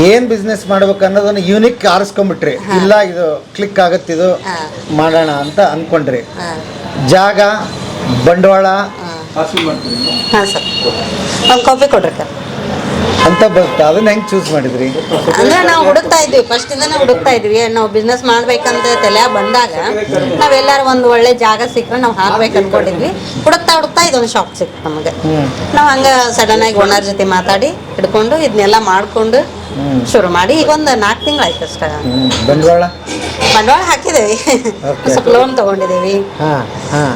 ಏನ್ ಬಿಸ್ನೆಸ್ ಮಾಡ್ಬೇಕು ಅನ್ನೋದನ್ನ ಯೂನಿಕ್ ಆರಿಸ್ಕೊಂಡ್ಬಿಟ್ರಿ ಇಲ್ಲ ಇದು ಕ್ಲಿಕ್ ಆಗತ್ತಿದು ಮಾಡೋಣ ಅಂತ ಅನ್ಕೊಂಡ್ರಿ. ಜಾಗ ಬಂಡವಾಳ? ಹಾಂ ಸರ್. ಒಂದು ಕಾಫಿ ಕೊಡ್ರಿ ಸರ್. ಅಂತ ಬರುತ್ತೆ. ಅದನ್ನ ಹೆಂಗ್ ಚೂಸ್ ಮಾಡಿದ್ರಿ? ಅಂದ್ರೆ ನಾವು ಹುಡುಕ್ತಾ ಇದ್ವಿ. ಫಸ್ಟ್ ಇಂದನೇ ಹುಡುಕ್ತಾ ಇದ್ವಿ. ನಾವು ಬಿಸ್ನೆಸ್ ಮಾಡ್ಬೇಕಂತ ತಲೆ ಬಂದಾಗ ನಾವೆಲ್ಲಾರು ಒಂದು ಒಳ್ಳೆ ಜಾಗ ಸಿಕ್ಕರೆ ನಾವು ಹಾಕ್ಬೇಕು ಅನ್ಕೊಂಡಿದ್ವಿ. ಹುಡುಕ್ತಾ ಹುಡುಕ್ತಾ ಇದೊಂದು ಶಾಪ್ ಸಿಕ್ತು ನಮಗೆ. ನಾವು ಹಂಗ ಸಡನ್ ಆಗಿ ಓನರ್ ಜೊತೆ ಮಾತಾಡಿ ಹಿಡ್ಕೊಂಡು ಇದನ್ನೆಲ್ಲ ಮಾಡ್ಕೊಂಡು ಶುರು ಮಾಡಿ ಈಗ ಒಂದು ನಾಲ್ಕು ತಿಂಗಳಾಯ್ತು ಅಷ್ಟ. ಬಂಡವಾಳ? ಬಂಡವಾಳ ಹಾಕಿದೇವಿ. ಸ್ವಲ್ಪ ಲೋನ್ ತಗೊಂಡಿದ್ದೀವಿ.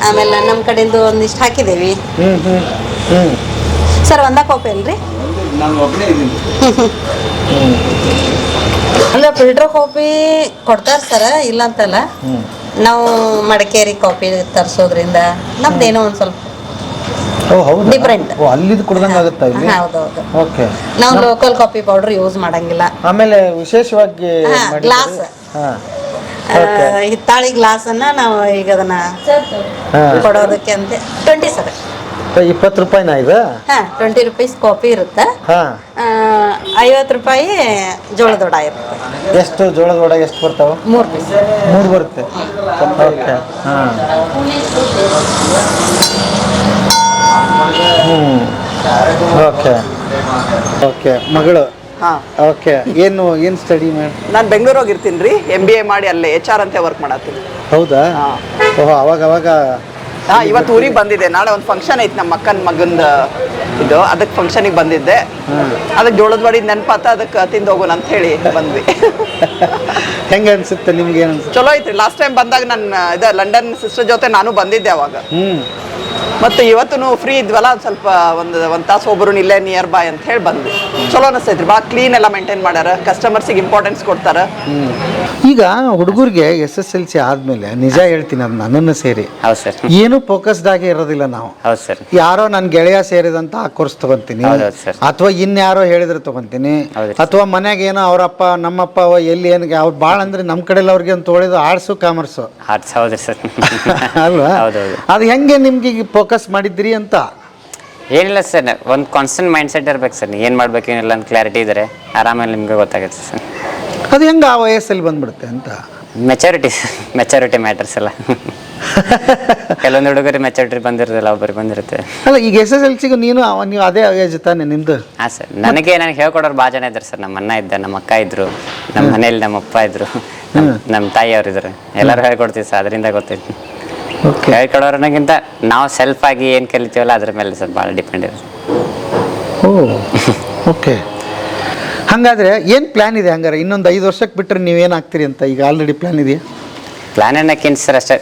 ಆಮೇಲೆ ನಮ್ಮ ಕಡೆಯಿಂದ ಒಂದಿಷ್ಟು ಹ್ಮ್ ಸರ್ ಒಂದ ಕಾಪಿ ಅಂದ್ರೆ ಅಲ್ಲ ಫಿಲ್ಟರ್ ಕಾಪಿ ಕೊಡ್ತಾರ ಸರ್ ಇಲ್ಲ ಅಂತಲ್ಲ ನಾವು ಮಡಿಕೇರಿ ಕಾಪಿ ತರಿಸೋದ್ರಿಂದ. ನಮ್ದೇನೋ ಒಂದು ಸ್ವಲ್ಪ ಓ ಅಲ್ಲಿದು ಕುಡ್ದಂಗೆ ಆಗುತ್ತಾ ಇಲ್ಲಿ? ಹೌದೌದು ಓಕೆ ನಾವು ಲೋಕಲ್ ಕಾಫಿ ಪೌಡರ್ ಯೂಸ್ ಮಾಡಂಗಿಲ್ಲ. ಆಮೇಲೆ ವಿಶೇಷವಾಗಿ ಗ್ಲಾಸ್ ಹಿತ್ತಾಳಿ ಗ್ಲಾಸ್ ಅನ್ನ ನಾವು ಈಗ ಅದನ್ನ. ಕೊಡೋದಕ್ಕೆ ಅಂತ. Twenty sir. ಇಪ್ಪತ್ತು ರೂಪಾಯಿನ ಇದು? ಹಾ ಟ್ವೆಂಟಿ ರುಪೀಸ್ ಕಾಫಿ ಇರುತ್ತೆ. ಹಾ. ಐವತ್ತು ರೂಪಾಯಿ ಜೋಳದ ವಡ ಇರುತ್ತೆ. ಎಷ್ಟು ಜೋಳದ ವಡ ಎಷ್ಟು ಬರ್ತಾವ? ಮೂರು ಪೀಸ್ ಮೂರು ಬರುತ್ತೆ. ಓಕೆ ಹಾ. ಹ್ಮ್. ಓಕೆ. ಓಕೆ. ಮಗಳು? ಹಾಂ. ಓಕೆ. ಏನು ಏನು ಸ್ಟಡಿ ಮಾಡಿ ನಾನು ಬೆಂಗಳೂರು ಇರ್ತೀನಿ ರೀ ಎಂ ಬಿ ಎ ಮಾಡಿ ಅಲ್ಲೇ ಎಚ್ ಆರ್ ಅಂತ ವರ್ಕ್ ಮಾಡತ್ತೀನಿ. ಹೌದಾ? ಹಾಂ. ಓಹೋ ಅವಾಗ ಅವಾಗ ಹಾಂ ಇವತ್ತು ಊರಿಗೆ ಬಂದಿದ್ದೆ. ನಾಳೆ ಒಂದು ಫಂಕ್ಷನ್ ಐತೆ ನಮ್ಮ ಅಕ್ಕನ ಮಗಂದ ಇದು. ಅದಕ್ಕೆ ಫಂಕ್ಷನಿಗೆ ಬಂದಿದ್ದೆ. ಅದಕ್ಕೆ ಜೋಳದ ಬಾಡಿ ನೆನಪಾತ ಅದಕ್ಕೆ ತಿಂದು ಹೋಗೋಣ ಅಂತ ಹೇಳಿ ಬಂದ್ವಿ. ಹೆಂಗೆ ಅನ್ಸುತ್ತೆ ನಿಮ್ಗೆ ಏನು ಚಲೋ ಐತ್ರಿ. ಲಾಸ್ಟ್ ಟೈಮ್ ಬಂದಾಗ ನನ್ನ ಇದು ಲಂಡನ್ ಸಿಸ್ಟರ್ ಜೊತೆ ನಾನು ಬಂದಿದ್ದೆ ಅವಾಗ. ಮತ್ತು ಇವತ್ತು ಫ್ರೀ ಇದ್ವಲ್ಲ ಸ್ವಲ್ಪ ಒಂದು ಒಂದು ತಾಸು ಒಬ್ಬರು ಇಲ್ಲೇ ನಿಯರ್ ಬೈ ಅಂತ ಹೇಳಿ ಬಂದ್ವಿ. ಚಲೋ ಅನಿಸ್ತೈತ್ರಿ ಭಾಳ ಕ್ಲೀನ್ ಎಲ್ಲ ಮೇಂಟೈನ್ ಮಾಡ್ಯಾರ ಕಸ್ಟಮರ್ಸಿಗೆ ಇಂಪಾರ್ಟೆನ್ಸ್ ಕೊಡ್ತಾರ. ಈಗ ಹುಡುಗರಿಗೆ ಎಸ್ ಎಸ್ ಎಲ್ ಸಿ ಆದ್ಮೇಲೆ ನಿಜ ಹೇಳ್ತೀನಿ ಅದು ನನ್ನನ್ನು ಸೇರಿ. ಹೌದು ಸರ್. ಏನು ಫೋಕಸ್ಡ್ ಆಗಿ ಇರೋದಿಲ್ಲ ನಾವು. ಹೌದು ಸರ್. ಯಾರೋ ನನ್ನ ಗೆಳೆಯ ಸೇರಿದಂತ ಆ ಕೋರ್ಸ್ ತಗೊಂತೀನಿ ಹೌದೌದು. ಅಥವಾ ಇನ್ಯಾರೋ ಹೇಳಿದ್ರೆ ತಗೊಂತೀನಿ. ಅಥವಾ ಮನ್ಯಾಗ ಏನೋ ಅವರಪ್ಪ ನಮ್ಮಪ್ಪ ಅವ ಎಲ್ಲಿ ಏನು ಅವ್ರು ಭಾಳ ಅಂದ್ರೆ ನಮ್ಮ ಕಡೆಯಲ್ಲಿ ಅವ್ರಿಗೆ ಅಂತ ತೊಳೆದು ಆರ್ಟ್ಸು ಕಾಮರ್ಸು ಆರ್ಟ್ಸ್ ಹೌದ್ರಿ ಸರ್. ಅಲ್ವಾ? ಹೌದೌದು ಅದು ಹೆಂಗೆ ನಿಮ್ಗೆ ಈಗ ಫೋಕಸ್ ಮಾಡಿದ್ರಿ ಅಂತ. ಏನಿಲ್ಲ ಸರ್ ಒಂದು ಕಾನ್ಸ್ಟೆಂಟ್ ಮೈಂಡ್ ಸೆಟ್ ಇರ್ಬೇಕು ಸರ್. ಏನು ಮಾಡ್ಬೇಕು ಏನಿಲ್ಲ ಅಂತ ಕ್ಲಾರಿಟಿ ಇದ್ರೆ ಆರಾಮಲ್ಲಿ ನಿಮಗೆ ಗೊತ್ತಾಗುತ್ತೆ ಸರ್. ಅದು ಹೆಂಗೆ ಆ ವಯಸ್ಸಲ್ಲಿ ಬಂದ್ಬಿಡುತ್ತೆ ಅಂತ? ಮೆಚಾರಿಟಿ ಮೆಚಾರಿಟಿ ಮ್ಯಾಟರ್ಸ್ ಎಲ್ಲ ಕೆಲವೊಂದು ಹುಡುಗರಿಗೆ ಮೆಚಾರಿಟಿ ಬಂದಿರೋದಿಲ್ಲ ಒಬ್ಬರಿಗೆ ಬಂದಿರುತ್ತೆ. ಅಲ್ಲ ಈಗ ಎಸ್ ಎಸ್ ಎಲ್ ಸಿಗೂ ನೀನು ಅವ- ನೀವು ಅದೇ ಏಜ್ ತಾನೆ ನಿಮ್ದು? ಹಾಂ ಸರ್ ನನಗೆ ನನಗೆ ಹೇಳ್ಕೊಡೋರು ಭಾಳ ಜನ ಇದ್ದಾರೆ ಸರ್. ನಮ್ಮ ಅಣ್ಣ ಇದ್ದ ನಮ್ಮ ಅಕ್ಕ ಇದ್ದರು ನಮ್ಮ ಮನೇಲಿ ನಮ್ಮ ಅಪ್ಪ ಇದ್ದರು ನಮ್ಮ ತಾಯಿ ತಾಯಿಯವ್ರು ಇದ್ರು ಎಲ್ಲರೂ ಹೇಳ್ಕೊಡ್ತೀವಿ ಸರ್ ಅದರಿಂದ ಗೊತ್ತೈತಿ. ಓಕೆ ಹೇಳ್ಕೊಡೋರನ್ನಗಿಂತ ನಾವು ಸೆಲ್ಫ್ ಆಗಿ ಏನು ಕಲಿತೀವಲ್ಲ ಅದ್ರ ಮೇಲೆ ಸರ್ ಭಾಳ ಡಿಪೆಂಡ್ ಇರುತ್ತೆ ಓ ಓಕೆ ಹಾಗಾದ್ರೆ ಏನು ಪ್ಲ್ಯಾನ್ ಇದೆ ಹಂಗಾರೆ? ಇನ್ನೊಂದು ಐದು ವರ್ಷಕ್ಕೆ ಬಿಟ್ಟರೆ ನೀವೇನು ಆಗ್ತೀರಿ ಅಂತ ಈಗ ಆಲ್ರೆಡಿ ಪ್ಲ್ಯಾನ್ ಇದೆಯಾ? ಪ್ಲಾನ್ ಅನ್ನೋಕ್ಕಿಂತ ಸರ್ ಅಷ್ಟೇ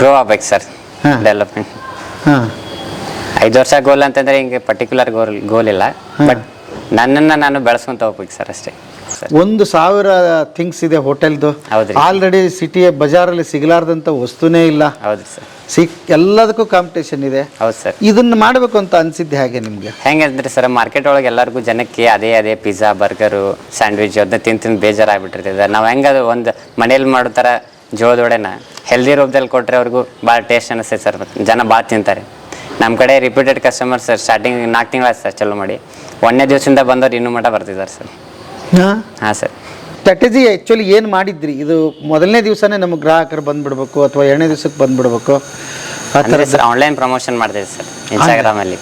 ಗ್ರೋ ಆಗ್ಬೇಕು ಸರ್ ಹಾಂ. ಡೆವಲಪ್ಮೆಂಟ್ ಹಾಂ. ಐದು ವರ್ಷ ಗೋಲ್ ಅಂತಂದ್ರೆ ಹಿಂಗೆ ಪರ್ಟಿಕ್ಯುಲರ್ ಗೋಲ್ ಗೋಲ್ ಇಲ್ಲ. ಬಟ್ ನನ್ನನ್ನು ನಾನು ಬೆಳೆಸ್ಕೊಂತ ಹೋಗ್ಬೇಕು ಸರ್ ಅಷ್ಟೇ. ಸರ್ ಒಂದು ಸಾವಿರ ಥಿಂಗ್ಸ್ ಇದೆ ಹೋಟೆಲ್ದು. ಆಲ್ರೆಡಿ ಸಿಟಿಯ ಬಜಾರಲ್ಲಿ ಸಿಗಲಾರ್ದಂಥ ವಸ್ತುನೇ ಇಲ್ಲ. ಹೌದು ಸರ್. ಸಿಕ್ ಎಲ್ಲದಕ್ಕೂ ಕಾಂಪಿಟೇಷನ್ ಇದೆ. ಹೌದು ಸರ್. ಇದನ್ನ ಮಾಡಬೇಕು ಅಂತ ಅನ್ಸಿದ್ದೆ ಹಾಗೆ ನಿಮಗೆ. ಹೆಂಗೆ ಅಂದ್ರೆ ಸರ್ ಮಾರ್ಕೆಟ್ ಒಳಗೆ ಎಲ್ಲರಿಗೂ ಜನಕ್ಕೆ ಅದೇ ಅದೇ ಪಿಜ್ಜಾ ಬರ್ಗರು ಸ್ಯಾಂಡ್ವಿಚ್ ಅದನ್ನ ತಿಂದು ತಿಂದು ಬೇಜಾರಾಗ್ಬಿಟ್ಟಿರ್ತದೆ ನಾವು ಹೆಂಗೆ ಅದು ಒಂದು ಮನೇಲಿ ಮಾಡೋ ಥರ ಜೋಳದ ವಡೆನ ಹೆಲ್ದಿ ರೂಪದಲ್ಲಿ ಕೊಟ್ಟರೆ ಅವ್ರಿಗೂ ಭಾಳ ಟೇಸ್ಟ್ ಅನಿಸ್ತೈತೆ ಸರ್. ಜನ ಭಾಳ ತಿಂತಾರೆ. ನಮ್ಮ ಕಡೆ ರಿಪೀಟೆಡ್ ಕಸ್ಟಮರ್ ಸರ್ ಸ್ಟಾರ್ಟಿಂಗ್ ನಾಲ್ಕು ತಿಂಗಳ ಸರ್ ಚಲೋ ಮಾಡಿ. ಒಂದನೇ ದಿವಸದಿಂದ ಬಂದವ್ರು ಇನ್ನೂ ಮಟ್ಟ ಬರ್ತಿದ್ದಾರೆ ಸರ್. ಹಾಂ? ಹಾಂ ಸರ್. ಸ್ಟ್ರಾಟಜಿ ಆ್ಯಕ್ಚುಲಿ ಏನು ಮಾಡಿದ್ರಿ? ಇದು ಮೊದಲನೇ ದಿವಸನೇ ನಮ್ಮ ಗ್ರಾಹಕರು ಬಂದ್ಬಿಡ್ಬೇಕು ಅಥವಾ ಎರಡನೇ ದಿವಸಕ್ಕೆ ಬಂದ್ಬಿಡ್ಬೇಕು? ಆ ಅಂದರೆ ಸರ್ ಆನ್ಲೈನ್ ಪ್ರಮೋಷನ್ ಮಾಡ್ತೀವಿ ಸರ್ ಇನ್ಸ್ಟಾಗ್ರಾಮಲ್ಲಿ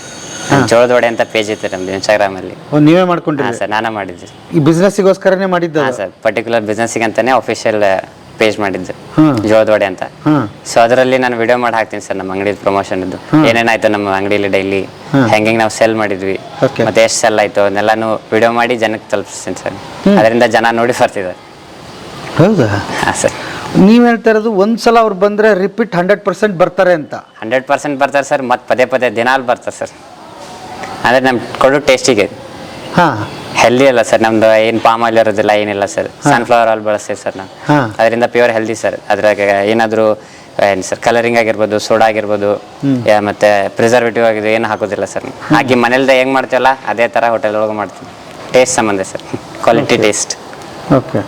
ಜೋಳದ ವಡೆ ಅಂತ ಪೇಜ್ ಇತ್ತು ನಮ್ದು ಇನ್ಸ್ಟಾಗ್ರಾಮಲ್ಲಿ ನೀವೇ ಮಾಡ್ಕೊಂಡಿರಿ? ಸರ್ ನಾನೇ ಮಾಡಿದ್ದೆ. ಈ ಬಿಸ್ನೆಸ್ಸಿಗೋಸ್ಕರನೇ ಮಾಡಿದ್ದೆ ಸರ್ ಪರ್ಟಿಕ್ಯುಲರ್ ಬಿಸ್ನೆಸ್ಸಿಗೆ ಅಂತಾನೆ ಅಫಿಷಿಯಲ್ ಪೇಜ್ ಮಾಡಿದ್ದು. ಜೋಳದ ವಡೆ ಅಂತ. ಸೊ ಅದರಲ್ಲಿ ನಾನು ವಿಡಿಯೋ ಮಾಡಿ ಹಾಕ್ತೀನಿ ಸರ್ ನಮ್ಮ ಅಂಗಡಿ ಪ್ರಮೋಷನ್ ಇದ್ದು ಏನೇನಾಯ್ತು ನಮ್ಮ ಅಂಗಡಿಲಿ ಡೈಲಿ ಹೆಂಗೆ ನಾವು ಸೆಲ್ ಮಾಡಿದ್ವಿ. ಮತ್ತೆ ಎಷ್ಟು ಸೆಲ್ ಆಯ್ತು ಅದನ್ನೆಲ್ಲಾನು ವಿಡಿಯೋ ಮಾಡಿ ಜನಕ್ಕೆ ತಲುಪಿಸ್ತೀನಿ ಸರ್. ಅದರಿಂದ ಜನ ನೋಡಿ ಬರ್ತಿದ್ದಾರೆ. ಹೌದಾ? ಸರ್. ನೀವು ಹೇಳ್ತಾ ಇರೋದು ಒಂದು ಸಲ ಅವ್ರು ಬಂದರೆ ರಿಪೀಟ್ ಹಂಡ್ರೆಡ್ ಪರ್ಸೆಂಟ್ ಬರ್ತಾರೆ ಅಂತ. ಹಂಡ್ರೆಡ್ ಪರ್ಸೆಂಟ್ ಬರ್ತಾರೆ ಸರ್ ಮತ್ತೆ ಪದೇ ಪದೇ ದಿನಾಲು ಬರ್ತಾರೆ ಸರ್. ಅಂದರೆ ನಮ್ಮ ಕೊಡೋ ಟೇಸ್ಟಿಗೆ ಹಾಂ. ಹೆಲ್ದಿ ಅಲ್ಲ ಸರ್ ನಮ್ದು ಏನ್ ಪಾಮ್ ಆಯಿಲ್ ಇರೋದಿಲ್ಲ ಏನಿಲ್ಲ ಸರ್. ಸನ್ಫ್ಲವರ್ ಆಯಿಲ್ ಬಳಸ್ತೀವಿ ಸರ್ ನಾವು. ಹಾ. ಅದರಿಂದ ಪ್ಯೂರ್ ಹೆಲ್ದಿ ಸರ್. ಅದ್ರಾಗ ಏನಾದರೂ ಏನು ಸರ್ ಕಲರಿಂಗ್ ಆಗಿರ್ಬೋದು ಸೋಡಾ ಆಗಿರ್ಬೋದು ಯಾ- ಮತ್ತೆ ಪ್ರಿಸರ್ವೇಟಿವ್ ಆಗಿದೆ ಏನು ಹಾಕೋದಿಲ್ಲ ಸರ್. ಹಾಗೆ ಮನೇಲ್ದ ಹೆಂಗ್ ಮಾಡ್ತೀವಲ್ಲ ಅದೇ ತರ ಹೋಟೆಲ್ ಒಳಗೆ ಮಾಡ್ತೀವಿ. ಟೇಸ್ಟ್ ಸಂಬಂಧ ಸರ್. ಕ್ವಾಲಿಟಿ ಟೇಸ್ಟ್ ಓಕೆ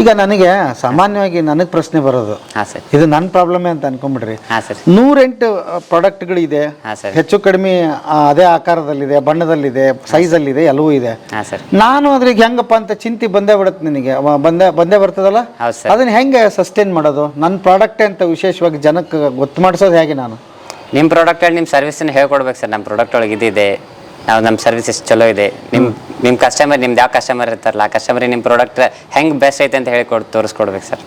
ಈಗ ನನಗೆ ಸಾಮಾನ್ಯವಾಗಿ ನನಗೆ ಪ್ರಶ್ನೆ ಬರೋದು. ಹಾಂ ಸರ್. ಇದು ನನ್ನ ಪ್ರಾಬ್ಲಮ್ ಅಂತ ಅನ್ಕೊಂಡ್ಬಿಡ್ರಿ. ಹಾಂ ಸರ್. ನೂರೆಂಟು ಪ್ರಾಡಕ್ಟ್ಗಳಿದೆ ಹಾಂ ಸರ್. ಹೆಚ್ಚು ಕಡಿಮೆ ಆ, ಅದೇ ಆಕಾರದಲ್ಲಿದೆ ಬಣ್ಣದಲ್ಲಿದೆ ಸೈಜಲ್ಲಿದೆ ಎಲ್ಲವೂ ಇದೆ. ಹಾಂ ಸರ್. ನಾನು ಅದ್ರಿಗೆ ಹೆಂಗಪ್ಪ ಅಂತ ಚಿಂತೆ ಬಂದೇ ಬಿಡುತ್ತೆ ನಿನಗೆ. ಅವ ಬಂದೇ ಬಂದೇ ಬರ್ತದಲ್ಲ? ಹೌದು ಸರ್. ಅದನ್ನ ಹೆಂಗೆ ಸಸ್ಟೈನ್ ಮಾಡೋದು? ನನ್ನ ಪ್ರಾಡಕ್ಟ್ ಅಂತ ವಿಶೇಷವಾಗಿ ಜನಕ್ಕೆ ಗೊತ್ತು ಮಾಡಿಸೋದು ಹೇಗೆ ನಾನು? ನಿಮ್ಮ ಪ್ರಾಡಕ್ಟ್ ನಿಮ್ಮ ಸರ್ವಿಸನ್ನ ಹೇಳ್ಕೊಡ್ಬೇಕು ಸರ್. ನಮ್ಮ ಪ್ರಾಡಕ್ಟ್ ಒಳಗೆ ಇದಿದೆ. ನಾವು ನಮ್ಮ ಸರ್ವಿಸ್ ಎಷ್ಟು ಚಲೋ ಇದೆ. ನಿಮ್ಮ ನಿಮ್ಮ ಕಸ್ಟಮರ್ ನಿಮ್ದು ಯಾವ ಕಸ್ಟಮರ್ ಇರ್ತಾರಲ್ಲ ಆ ಕಸ್ಟಮರ್ ನಿಮ್ಮ ಪ್ರಾಡಕ್ಟ್ ಹೆಂಗೆ ಬೆಸ್ಟ್ ಐತೆ ಅಂತ ಹೇಳಿ ಕೊಡ್ ತೋರಿಸ್ಕೊಡ್ಬೇಕು ಸರ್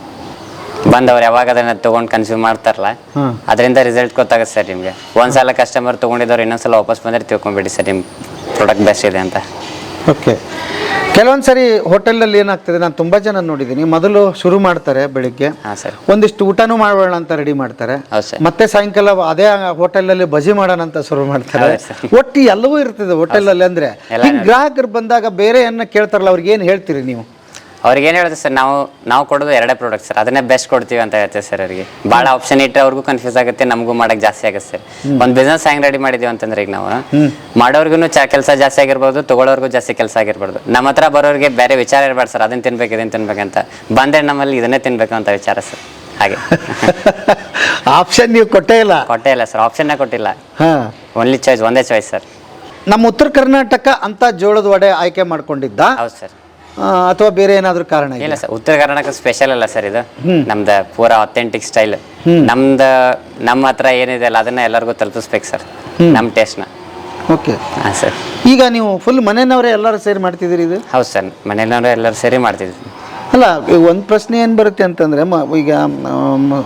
ಬಂದವ್ರು ಯಾವಾಗ ಅದನ್ನ ತೊಗೊಂಡು ಕನ್ಸ್ಯೂಮ್ ಮಾಡ್ತಾರಲ್ಲ ಅದರಿಂದ ರಿಸಲ್ಟ್ ಗೊತ್ತಾಗುತ್ತೆ ಸರ್ ನಿಮಗೆ. ಒಂದ್ಸಲ ಕಸ್ಟಮರ್ ತೊಗೊಂಡಿದ್ದವ್ರು ಇನ್ನೊಂದ್ಸಲ ವಾಪಸ್ ಬಂದರೆ ತಿಳ್ಕೊಂಬಿಡಿ ಸರ್ ನಿಮ್ಮ ಪ್ರಾಡಕ್ಟ್ ಬೆಸ್ಟ್ ಇದೆ ಅಂತ. ಓಕೆ ಕೆಲವೊಂದು ಸರಿ ಹೋಟೆಲಲ್ಲಿ ಏನಾಗ್ತದೆ ನಾನು ತುಂಬ ಜನ ನೋಡಿದ್ದೀನಿ ಮೊದಲು ಶುರು ಮಾಡ್ತಾರೆ ಬೆಳಿಗ್ಗೆ. ಹಾಂ ಸರ್. ಒಂದಿಷ್ಟು ಊಟನೂ ಮಾಡೋಣ ಅಂತ ರೆಡಿ ಮಾಡ್ತಾರೆ. ಹೌದು ಸರ್. ಮತ್ತೆ ಸಾಯಂಕಾಲ ಅದೇ ಹೋಟೆಲಲ್ಲಿ ಬಜಿ ಮಾಡೋಣ ಅಂತ ಶುರು ಮಾಡ್ತಾರೆ. ಒಟ್ಟು ಎಲ್ಲವೂ ಇರ್ತದೆ ಹೋಟೆಲಲ್ಲಿ ಅಂದ್ರೆ. ಎಲ್ಲ ಗ್ರಾಹಕರು ಬಂದಾಗ ಬೇರೆ ಏನ ಕೇಳ್ತಾರಲ್ಲ ಅವ್ರಿಗೆ ಏನು ಹೇಳ್ತೀರಿ ನೀವು? ಅವ್ರಿಗೆ ಏನು ಹೇಳ್ತೀವಿ ಸರ್ ನಾವು ನಾವು ಕೊಡೋದು ಎರಡೇ ಪ್ರಾಡಕ್ಟ್ ಸರ್ ಅದನ್ನೇ ಬೆಸ್ಟ್ ಕೊಡ್ತೀವಿ ಅಂತ ಹೇಳ್ತೀವಿ ಸರ್ ಅವರಿಗೆ. ಭಾಳ ಆಪ್ಷನ್ ಇಟ್ಟರೆ ಅವ್ರಿಗೂ ಕನ್ಫ್ಯೂಸ್ ಆಗುತ್ತೆ ನಮಗೂ ಮಾಡಕ್ಕೆ ಜಾಸ್ತಿ ಆಗುತ್ತೆ ಸರ್ ಒಂದು ಬಿಸ್ನೆಸ್ ಹೆಂಗೆ ರೆಡಿ ಮಾಡಿದೀವಿ ಅಂತಂದ್ರೆ ಈಗ ನಾವು ಮಾಡೋರ್ಗು ಚಾ ಕೆಲಸ ಜಾಸ್ತಿ ಆಗಿರ್ಬೋದು ತೊಗೊಳೋರ್ಗೂ ಜಾಸ್ತಿ ಕೆಲಸ ಆಗಿರ್ಬಾರ್ದು ನಮ್ಮ ಹತ್ರ ಬರೋರಿಗೆ ಬೇರೆ ವಿಚಾರ ಇರಬಾರ್ದು ಸರ್ ಅದನ್ನ ತಿನ್ಬೇಕು ಇದನ್ನ ತಿನ್ಬೇಕಂತ. ಬಂದರೆ ನಮ್ಮಲ್ಲಿ ಇದನ್ನೇ ತಿನ್ಬೇಕು ಅಂತ ವಿಚಾರ ಸರ್ ಹಾಗೆ. ಆಪ್ಷನ್ ನೀವು ಕೊಟ್ಟೇ ಇಲ್ಲ? ಕೊಟ್ಟೇ ಇಲ್ಲ ಸರ್ ಆಪ್ಷನ್ನೇ ಕೊಟ್ಟಿಲ್ಲ. ಓನ್ಲಿ ಚಾಯ್ಸ್ ಒಂದೇ ಚಾಯ್ಸ್ ಸರ್ ನಮ್ಮ ಉತ್ತರ ಕರ್ನಾಟಕ ಅಂತ ಜೋಳದ ವಡೆ ಆಯ್ಕೆ ಮಾಡ್ಕೊಂಡಿದ್ದ? ಹೌದು ಸರ್ ಅಥವಾ ಬೇರೆ ಏನಾದರೂ ಕಾರಣ ಇಲ್ಲ ಸರ್ ಉತ್ತರ ಕರ್ನಾಟಕ ಸ್ಪೆಷಲ್ ಅಲ್ಲ ಸರ್ ಇದು. ನಮ್ದು ಪೂರ ಅಥೆಂಟಿಕ್ ಸ್ಟೈಲ್ ನಮ್ದು ನಮ್ಮ ಹತ್ರ ಏನಿದೆ ಅಲ್ಲ ಅದನ್ನ ಎಲ್ಲರಿಗೂ ತಲುಪಿಸ್ಬೇಕು ಸರ್. ನಮ್ಮ ಟೇಸ್ಟ್ನ ಓಕೆ ಹಾಂ ಸರ್. ಈಗ ನೀವು ಫುಲ್ ಮನೆಯವರೇ ಎಲ್ಲರೂ ಸೇರಿ ಮಾಡ್ತಿದ್ದೀರಿ ಇದು? ಹೌದು ಸರ್ ಮನೆಯವರೇ ಎಲ್ಲರೂ ಸೇರಿ ಮಾಡ್ತಿದ್ವಿ. ಅಲ್ಲ ಒಂದು ಪ್ರಶ್ನೆ ಏನು ಬರುತ್ತೆ ಅಂತಂದ್ರೆ ಈಗ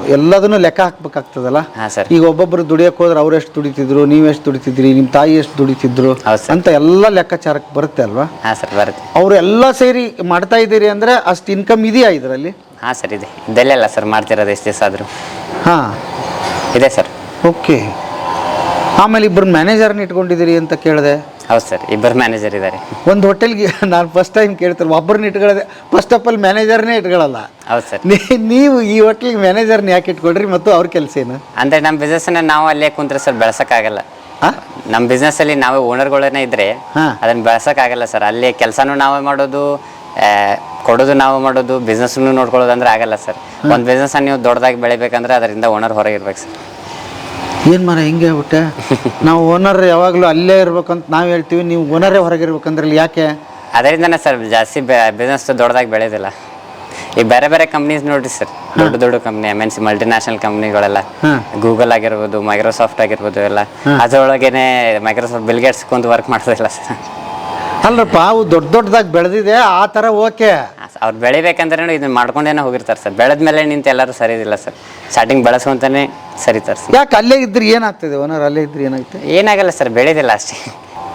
ಎಲ್ಲದನ್ನು ಲೆಕ್ಕ ಹಾಕ್ಬೇಕಾಗ್ತದಲ್ಲ? ಹಾಂ ಸರ್. ಈಗ ಒಬ್ಬೊಬ್ರು ದುಡಿಯಕ್ಕೆ ಹೋದ್ರೆ ಅವ್ರು ಎಷ್ಟು ದುಡಿತಿದ್ರು ನೀವು ಎಷ್ಟು ದುಡಿತಿದ್ರಿ ನಿಮ್ಮ ತಾಯಿ ಎಷ್ಟು ದುಡಿತಿದ್ರು ಅಂತ ಎಲ್ಲ ಲೆಕ್ಕಾಚಾರಕ್ಕೆ ಬರುತ್ತೆ ಅಲ್ವಾ? ಹಾಂ ಸರ್ ಬರುತ್ತೆ. ಅವ್ರು ಎಲ್ಲ ಸೇರಿ ಮಾಡ್ತಾ ಇದ್ದೀರಿ ಅಂದ್ರೆ ಅಷ್ಟು ಇನ್ಕಮ್ ಇದೆಯಾ ಇದರಲ್ಲಿ? ಹಾಂ ಸರ್ ಇದೆ. ಇದೆಲ್ಲ ಸರ್ ಮಾಡ್ತಿರೋದು ಎಷ್ಟು ದಿವಸ ಆದರೂ. ಹಾಂ. ಇದೆ ಸರ್. ಓಕೆ. ಆಮೇಲೆ ಇಬ್ಬರು ಮ್ಯಾನೇಜರ್ನ ಇಟ್ಕೊಂಡಿದ್ದೀರಿ ಅಂತ ಕೇಳಿದೆ. ಹೌದು ಸರ್ ಇಬ್ಬರು ಮ್ಯಾನೇಜರ್ ಇದ್ದಾರೆ. ಒಂದು ಹೋಟೆಲ್ಗೆ ನಾನು ಫಸ್ಟ್ ಟೈಮ್ ಕೇಳ್ತಾರೆ ಒಬ್ಬರನ್ನ ಇಟ್ಕೊಳ್ಳೋದೆ ಫಸ್ಟ್ ಆಫ್ ಆಲ್ ಮ್ಯಾನೇಜರ್ನೇ ಇಟ್ಕೊಳ್ಳಲ್ಲ. ಹೌದು ಸರ್. ನೀವು ಈ ಹೋಟ್ಲಿಗೆ ಮ್ಯಾನೇಜರ್ನ ಯಾಕೆ ಇಟ್ಕೊಳ್ರಿ ಮತ್ತು ಅವ್ರ ಕೆಲಸ ಏನು? ಅಂದರೆ ನಮ್ಮ ಬಿಸ್ನೆಸ್ನ ನಾವು ಅಲ್ಲೇ ಕುಂತ್ರೆ ಸರ್ ಬೆಳೆಸೋಕ್ಕಾಗಲ್ಲ. ಹಾಂ ನಮ್ಮ ಬಿಸ್ನೆಸ್ಸಲ್ಲಿ ನಾವೇ ಓನರ್ಗಳೇ ಇದ್ದರೆ ಹಾಂ. ಅದನ್ನು ಬೆಳ್ಸೋಕ್ಕಾಗಲ್ಲ ಸರ್. ಅಲ್ಲಿ ಕೆಲಸನೂ ನಾವೇ ಮಾಡೋದು ಕೊಡೋದು ನಾವು ಮಾಡೋದು ಬಿಸ್ನೆಸ್ನು ನೋಡ್ಕೊಳ್ಳೋದು ಅಂದ್ರೆ ಆಗಲ್ಲ ಸರ್. ಒಂದು ಬಿಸ್ನೆಸ್ ನೀವು ದೊಡ್ಡದಾಗಿ ಬೆಳಿಬೇಕಂದ್ರೆ ಅದರಿಂದ ಓನರ್ ಹೊರಗೆ ಇರ್ಬೇಕು ಸರ್. ಏನು ಮರ ಹಿಂಗೆ ಬಿಟ್ಟೆ ನಾವು ಓನರ್ ಯಾವಾಗಲೂ ಅಲ್ಲೇ ಇರ್ಬೇಕಂತ ನಾವು ಹೇಳ್ತೀವಿ ನೀವು ಓನರೇ ಹೊರಗಿರ್ಬೇಕಂದ್ರಲ್ಲಿ ಯಾಕೆ? ಅದರಿಂದನೇ ಸರ್ ಜಾಸ್ತಿ ಬಿಸ್ನೆಸ್ ದೊಡ್ಡದಾಗಿ ಬೆಳೆಯೋದಿಲ್ಲ ಈಗ ಬೇರೆ ಬೇರೆ ಕಂಪ್ನೀಸ್ ನೋಡ್ರಿ ಸರ್ ದೊಡ್ಡ ದೊಡ್ಡ company M N C multinational ಕಂಪ್ನಿಗಳೆಲ್ಲ Google ಆಗಿರ್ಬೋದು ಮೈಕ್ರೋಸಾಫ್ಟ್ ಆಗಿರ್ಬೋದು ಎಲ್ಲ. ಅದರೊಳಗೇನೆ ಮೈಕ್ರೋಸಾಫ್ಟ್ ಬಿಲ್ಗೇಟ್ಸ್ ಕುಂತು ವರ್ಕ್ ಮಾಡೋದಿಲ್ಲ ಸರ್. ಅಲ್ಲಪ್ಪ ಅವು ದೊಡ್ಡ ದೊಡ್ಡದಾಗಿ ಬೆಳೆದಿದೆ ಆ ಥರ ಓಕೆ. ಅವ್ರು ಬೆಳಿಬೇಕಂದ್ರೆ ಇದನ್ನ ಮಾಡ್ಕೊಂಡೇನೆ ಹೋಗಿರ್ತಾರೆ ಸರ್. ಬೆಳೆದ ಮೇಲೆ ನಿಂತು ಎಲ್ಲರೂ ಸರಿದಿಲ್ಲ ಸರ್. ಸ್ಟಾರ್ಟಿಂಗ್ ಬೆಳೆಸ್ಕೊಂತಾನೆ ಸರಿ ಸರ್. ಯಾಕೆ ಅಲ್ಲೇ ಇದ್ರೆ ಏನಾಗ್ತದೆ? ಓನರ್ ಅಲ್ಲೇ ಇದ್ರೆ ಏನಾಗುತ್ತೆ ಏನಾಗಲ್ಲ ಸರ್ ಬೆಳೆದಿಲ್ಲ ಅಷ್ಟೇ.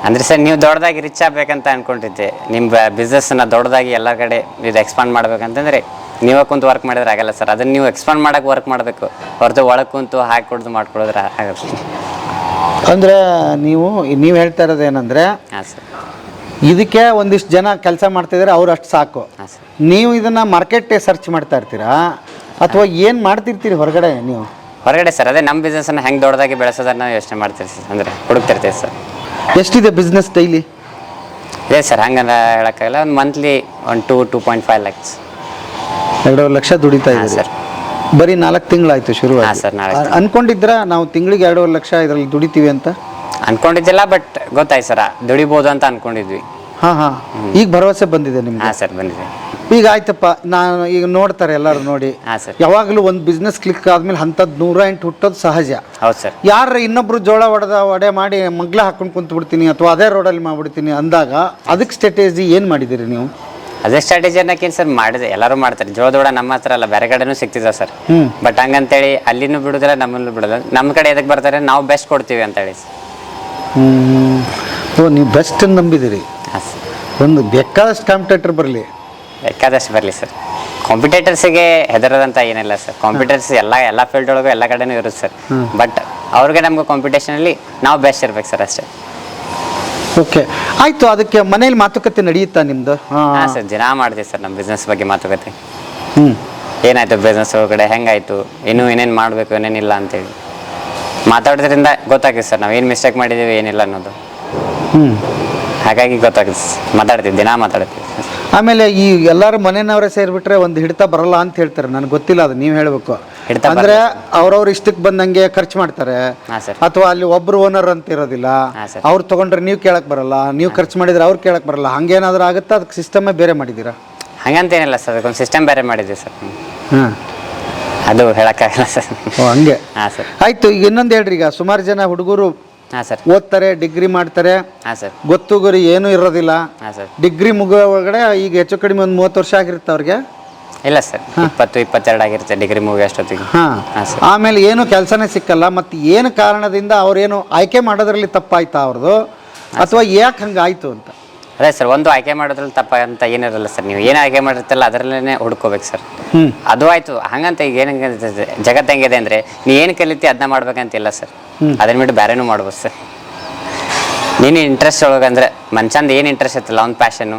ಅಂದ್ರೆ ಸರ್ ನೀವು ದೊಡ್ಡದಾಗಿ ರಿಚ್ ಆಗ್ಬೇಕಂತ ಅನ್ಕೊಂಡಿದ್ದೆ. ನಿಮ್ಮ ಬಿಸ್ನೆಸ್ನ ದೊಡ್ಡದಾಗಿ ಎಲ್ಲ ಕಡೆ ಇದು ಎಕ್ಸ್ಪಾಂಡ್ ಮಾಡ್ಬೇಕಂತಂದ್ರೆ ನೀವೇ ಕುಂತು ವರ್ಕ್ ಮಾಡಿದ್ರೆ ಆಗಲ್ಲ ಸರ್. ಅದನ್ನ ನೀವು ಎಕ್ಸ್ಪಾಂಡ್ ಮಾಡೋಕೆ ವರ್ಕ್ ಮಾಡಬೇಕು. ಹೊರತು ಒಳಗೆ ಕುಂತು ಹಾಕಿ ಕೊಡ್ದು ಮಾಡ್ಕೊಡಿದ್ರೆ ಆಗಲ್ಲ. ಅಂದರೆ ನೀವು ನೀವು ಹೇಳ್ತಾ ಇರೋದು ಏನಂದರೆ ಹಾಂ ಸರ್. ಇದಕ್ಕೆ ಒಂದಿಷ್ಟು ಜನ ಕೆಲಸ ಮಾಡ್ತಿದ್ದಾರೆ ಅವ್ರು ಅಷ್ಟು ಸಾಕು. ನೀವು ಇದನ್ನು ಮಾರ್ಕೆಟ್ ಸರ್ಚ್ ಮಾಡ್ತಾ ಇರ್ತೀರಾ? ಅಥವಾ ಏನು ಮಾಡ್ತಿರ್ತೀರಿ ಹೊರಗಡೆ ನೀವು? ಹೊರಗಡೆ ಸರ್ ಅದೇ ನಮ್ಮ ಬಿಸ್ನೆಸ್ನ ಹೆಂಗೆ ದೊಡ್ಡದಾಗಿ ಬೆಳೆಸೋದನ್ನ ಯೋಚನೆ ಮಾಡ್ತೀರಿ ಸರ್ ಅಂದರೆ ಹುಡುಕ್ತಿರ್ತೀವಿ ಸರ್. ಎಷ್ಟಿದೆ ಬಿಸ್ನೆಸ್ ಡೈಲಿ ಇದೆ ಸರ್ ಹಂಗಂದ್ರೆ ಹೇಳೋಕ್ಕಾಗಲ್ಲ ಒಂದು ಮಂತ್ಲಿ ಒಂದು two two point five lakhs ಎರಡೂವರೆ ಲಕ್ಷ ದುಡಿತಾ ಇದೆ ಸರ್. ಬರೀ ನಾಲ್ಕು ತಿಂಗಳಾಯ್ತು ಶುರು ಹಾಂ ಸರ್ ನಾಳೆ ಅನ್ಕೊಂಡಿದ್ರ ನಾವು ತಿಂಗಳಿಗೆ ಎರಡೂವರೆ ಲಕ್ಷ ಇದರಲ್ಲಿ ದುಡಿತೀವಿ ಅಂತ? ಅನ್ಕೊಂಡಿದ್ದಿಲ್ಲ ಬಟ್ ಗೊತ್ತಾಯ್ತು ಸರ. ದುಡಿಬೋದು ಅಂತ ಅನ್ಕೊಂಡಿದ್ವಿ. ಹಾ ಹಾ. ಈಗ ಭರವಸೆ ಬಂದಿದೆ ನಿಮ್ಗೆ ಹಾಂ ಸರ್ ಬಂದಿದೆ. ಈಗ ಆಯ್ತಪ್ಪ ನಾನು ಈಗ ನೋಡ್ತಾರೆ ಎಲ್ಲರೂ ನೋಡಿ. ಹಾಂ ಸರ್. ಯಾವಾಗಲೂ ಒಂದು ಬಿಸ್ನೆಸ್ ಕ್ಲಿಕ್ ಆದ್ಮೇಲೆ ಅಂಥದ್ದು ನೂರ ಎಂಟು ಹುಟ್ಟೋದು ಸಹಜ. ಹೌದು ಸರ್. ಯಾರ ಇನ್ನೊಬ್ರು ಜೋಳ ಹೊಡೆದ ಒಡೆ ಮಾಡಿ ಮಗ್ಲ ಹಾಕೊಂಡು ಕುಂತು ಬಿಡ್ತೀನಿ ಅಥವಾ ಅದೇ ರೋಡಲ್ಲಿ ಮಾಡ್ಬಿಡ್ತೀನಿ ಅಂದಾಗ ಅದಕ್ಕೆ ಸ್ಟ್ರಾಟಜಿ ಏನು ಮಾಡಿದಿರಿ ನೀವು? ಅದೇ ಸ್ಟ್ರಾಟಜಿ ಅನ್ನೋಕ್ಕೇನು ಸರ್ ಮಾಡಿದೆ. ಎಲ್ಲರೂ ಮಾಡ್ತಾರೆ. ಜೋಳದೋಡ ನಮ್ಮ ಹತ್ರ ಅಲ್ಲ ಬೇರೆ ಕಡೆನೂ ಸಿಕ್ತಿದ್ದ ಸರ್. ಹ್ಮ್. ಬಟ್ ಹಂಗಂತೇಳಿ ಅಲ್ಲಿನೂ ಬಿಡುದಿಲ್ಲ ನಮ್ಮಲ್ಲೂ ಬಿಡೋದಿಲ್ಲ. ನಮ್ಮ ಕಡೆ ಎದಕ್ಕೆ ಬರ್ತಾರೆ? ನಾವು ಬೆಸ್ಟ್ ಕೊಡ್ತೀವಿ ಅಂತೇಳಿ ನೀವು ಬೆಸ್ಟ್ ನಂಬಿದಿರಿ ಒಂದು ಬೇಕಾದಷ್ಟು ಕಾಂಪಿಟೇಟರ್ ಬರಲಿ. ಬೇಕಾದಷ್ಟು ಬರಲಿ ಸರ್. ಕಾಂಪಿಟೇಟರ್ಸಿಗೆ ಹೆದರದಂತ ಏನಿಲ್ಲ ಸರ್. ಕಾಂಪಿಟೇಟರ್ಸ್ ಎಲ್ಲ ಎಲ್ಲ ಫೀಲ್ಡ್ ಒಳಗೂ ಎಲ್ಲ ಕಡೆನೂ ಇರುತ್ತೆ ಸರ್. ಬಟ್ ಅವ್ರಿಗೆ ನಮ್ಗೆ ಕಾಂಪಿಟೇಷನಲ್ಲಿ ನಾವು ಬೆಸ್ಟ್ ಇರ್ಬೇಕು ಸರ್ ಅಷ್ಟೇ. ಓಕೆ ಆಯಿತು ಅದಕ್ಕೆ ಮನೇಲಿ ಮಾತುಕತೆ ನಡೆಯುತ್ತಾ ನಿಮ್ಮದು ಹಾಂ. ಹಾಂ ಸರ್ ದಿನ ಮಾಡ್ತೀವಿ ಸರ್ ನಮ್ಮ ಬಿಸ್ನೆಸ್ ಬಗ್ಗೆ ಮಾತುಕತೆ. ಹ್ಞೂ ಏನಾಯ್ತು ಬಿಸ್ನೆಸ್ ಒಳಗಡೆ ಹೆಂಗಾಯ್ತು ಇನ್ನೂ ಏನೇನು ಮಾಡಬೇಕು ಏನೇನಿಲ್ಲ ಅಂತೇಳಿ. ಮಾತಾಡೋದ್ರಿಂದ ಗೊತ್ತಾಗುತ್ತೆ ಸರ್ ನಾವು ಏನು ಮಿಸ್ಟೇಕ್ ಮಾಡಿದ್ದೀವಿ ಏನಿಲ್ಲ ಅನ್ನೋದು. ಹ್ಞೂ ಹಾಗಾಗಿ ಗೊತ್ತಾಗುತ್ತೆ ಮಾತಾಡ್ತೀವಿ ದಿನ ಮಾತಾಡ್ತೀವಿ ಆಮೇಲೆ ಈ ಎಲ್ಲರೂ ಮನೆಯವರೇ ಸೇರಿಬಿಟ್ರೆ ಒಂದು ಹಿಡಿತ ಬರಲ್ಲ ಅಂತ ಹೇಳ್ತಾರೆ ನನಗೆ ಗೊತ್ತಿಲ್ಲ ಅದು ನೀವು ಹೇಳಬೇಕು. ಹಿಡಿತ ಅಂದ್ರೆ ಅವ್ರವ್ರ ಇಷ್ಟಕ್ಕೆ ಬಂದಂಗೆ ಖರ್ಚು ಮಾಡ್ತಾರೆ. ಹಾಂ ಸರ್. ಅಥವಾ ಅಲ್ಲಿ ಒಬ್ರು ಓನರ್ ಅಂತ ಇರೋದಿಲ್ಲ ಹಾಂ ಸರ್. ಅವ್ರು ತಗೊಂಡ್ರೆ ನೀವು ಕೇಳಕ್ ಬರಲ್ಲ ನೀವು ಖರ್ಚು ಮಾಡಿದ್ರೆ ಅವ್ರು ಕೇಳಕ್ ಬರಲ್ಲ ಹಂಗೇನಾದ್ರೂ ಆಗುತ್ತಾ? ಅದಕ್ಕೆ ಸಿಸ್ಟಮೇ ಬೇರೆ ಮಾಡಿದ್ದೀರಾ? ಹಂಗಂತೇನಿಲ್ಲ ಸರ್ ಅದಕ್ಕೊಂದು ಸಿಸ್ಟಮ್ ಬೇರೆ ಮಾಡಿದ್ದೀವಿ ಸರ್. ಹಾಂ. ಅದು ಹೇಳೋಕ್ಕಾಗಲ್ಲ ಸರ್. ಓ ಹಂಗೆ? ಹಾಂ ಸರ್. ಆಯ್ತು ಈಗ ಇನ್ನೊಂದು ಹೇಳ್ರಿ ಈಗ ಸುಮಾರು ಜನ ಹುಡುಗರು ಹಾಂ ಸರ್. ಓದ್ತಾರೆ ಡಿಗ್ರಿ ಮಾಡ್ತಾರೆ. ಹಾಂ ಸರ್. ಗೊತ್ತು ಗುರಿ ಏನೂ ಇರೋದಿಲ್ಲ. ಹಾಂ ಸರ್. ಡಿಗ್ರಿ ಮುಗಿಯೋ ಒಳಗಡೆ ಈಗ ಹೆಚ್ಚು ಕಡಿಮೆ ಒಂದು ಮೂವತ್ತು ವರ್ಷ ಆಗಿರುತ್ತೆ ಅವ್ರಿಗೆ? ಇಲ್ಲ ಸರ್. ಇಪ್ಪತ್ತು ಇಪ್ಪತ್ತೆರಡು ಆಗಿರುತ್ತೆ ಡಿಗ್ರಿ ಮುಗಿ ಅಷ್ಟೊತ್ತಿಗೆ. ಹಾಂ. ಹಾಂ ಸರ್. ಆಮೇಲೆ ಏನು ಕೆಲಸನೇ ಸಿಕ್ಕಲ್ಲ ಮತ್ತು ಏನು ಕಾರಣದಿಂದ ಅವ್ರೇನು ಆಯ್ಕೆ ಮಾಡೋದ್ರಲ್ಲಿ ತಪ್ಪಾಯ್ತಾ ಅವ್ರದ್ದು ಅಥವಾ ಯಾಕೆ ಹಂಗಾಯ್ತು ಅಂತ? ಅದೇ ಸರ್ ಒಂದು ಆಯ್ಕೆ ಮಾಡೋದ್ರಲ್ಲಿ ತಪ್ಪ ಅಂತ ಏನಿರಲ್ಲ ಸರ್ ನೀವು ಏನು ಆಯ್ಕೆ ಮಾಡಿರ್ತಲ್ಲ ಅದರಲ್ಲೇ ಹುಡ್ಕೋಬೇಕು ಸರ್. ಅದು ಆಯ್ತು ಹಂಗಂತ ಈಗ ಏನು ಜಗತ್ತು ಹೆಂಗಿದೆ ಅಂದರೆ ನೀ ಏನು ಕಲಿತಿ ಅದನ್ನ ಮಾಡ್ಬೇಕಂತಿಲ್ಲ ಸರ್. ಅದನ್ನ ಬಿಟ್ಟು ಬೇರೆನೂ ಮಾಡ್ಬೋದು ಸರ್. ನೀನು ಇಂಟ್ರೆಸ್ಟ್ ಒಳಗೆ ಅಂದ್ರೆ ಮನ್ಸಂದ ಏನ್ ಇಂಟ್ರೆಸ್ಟ್ ಇರ್ತಲ್ಲ ಅವ್ನ ಪ್ಯಾಶನ್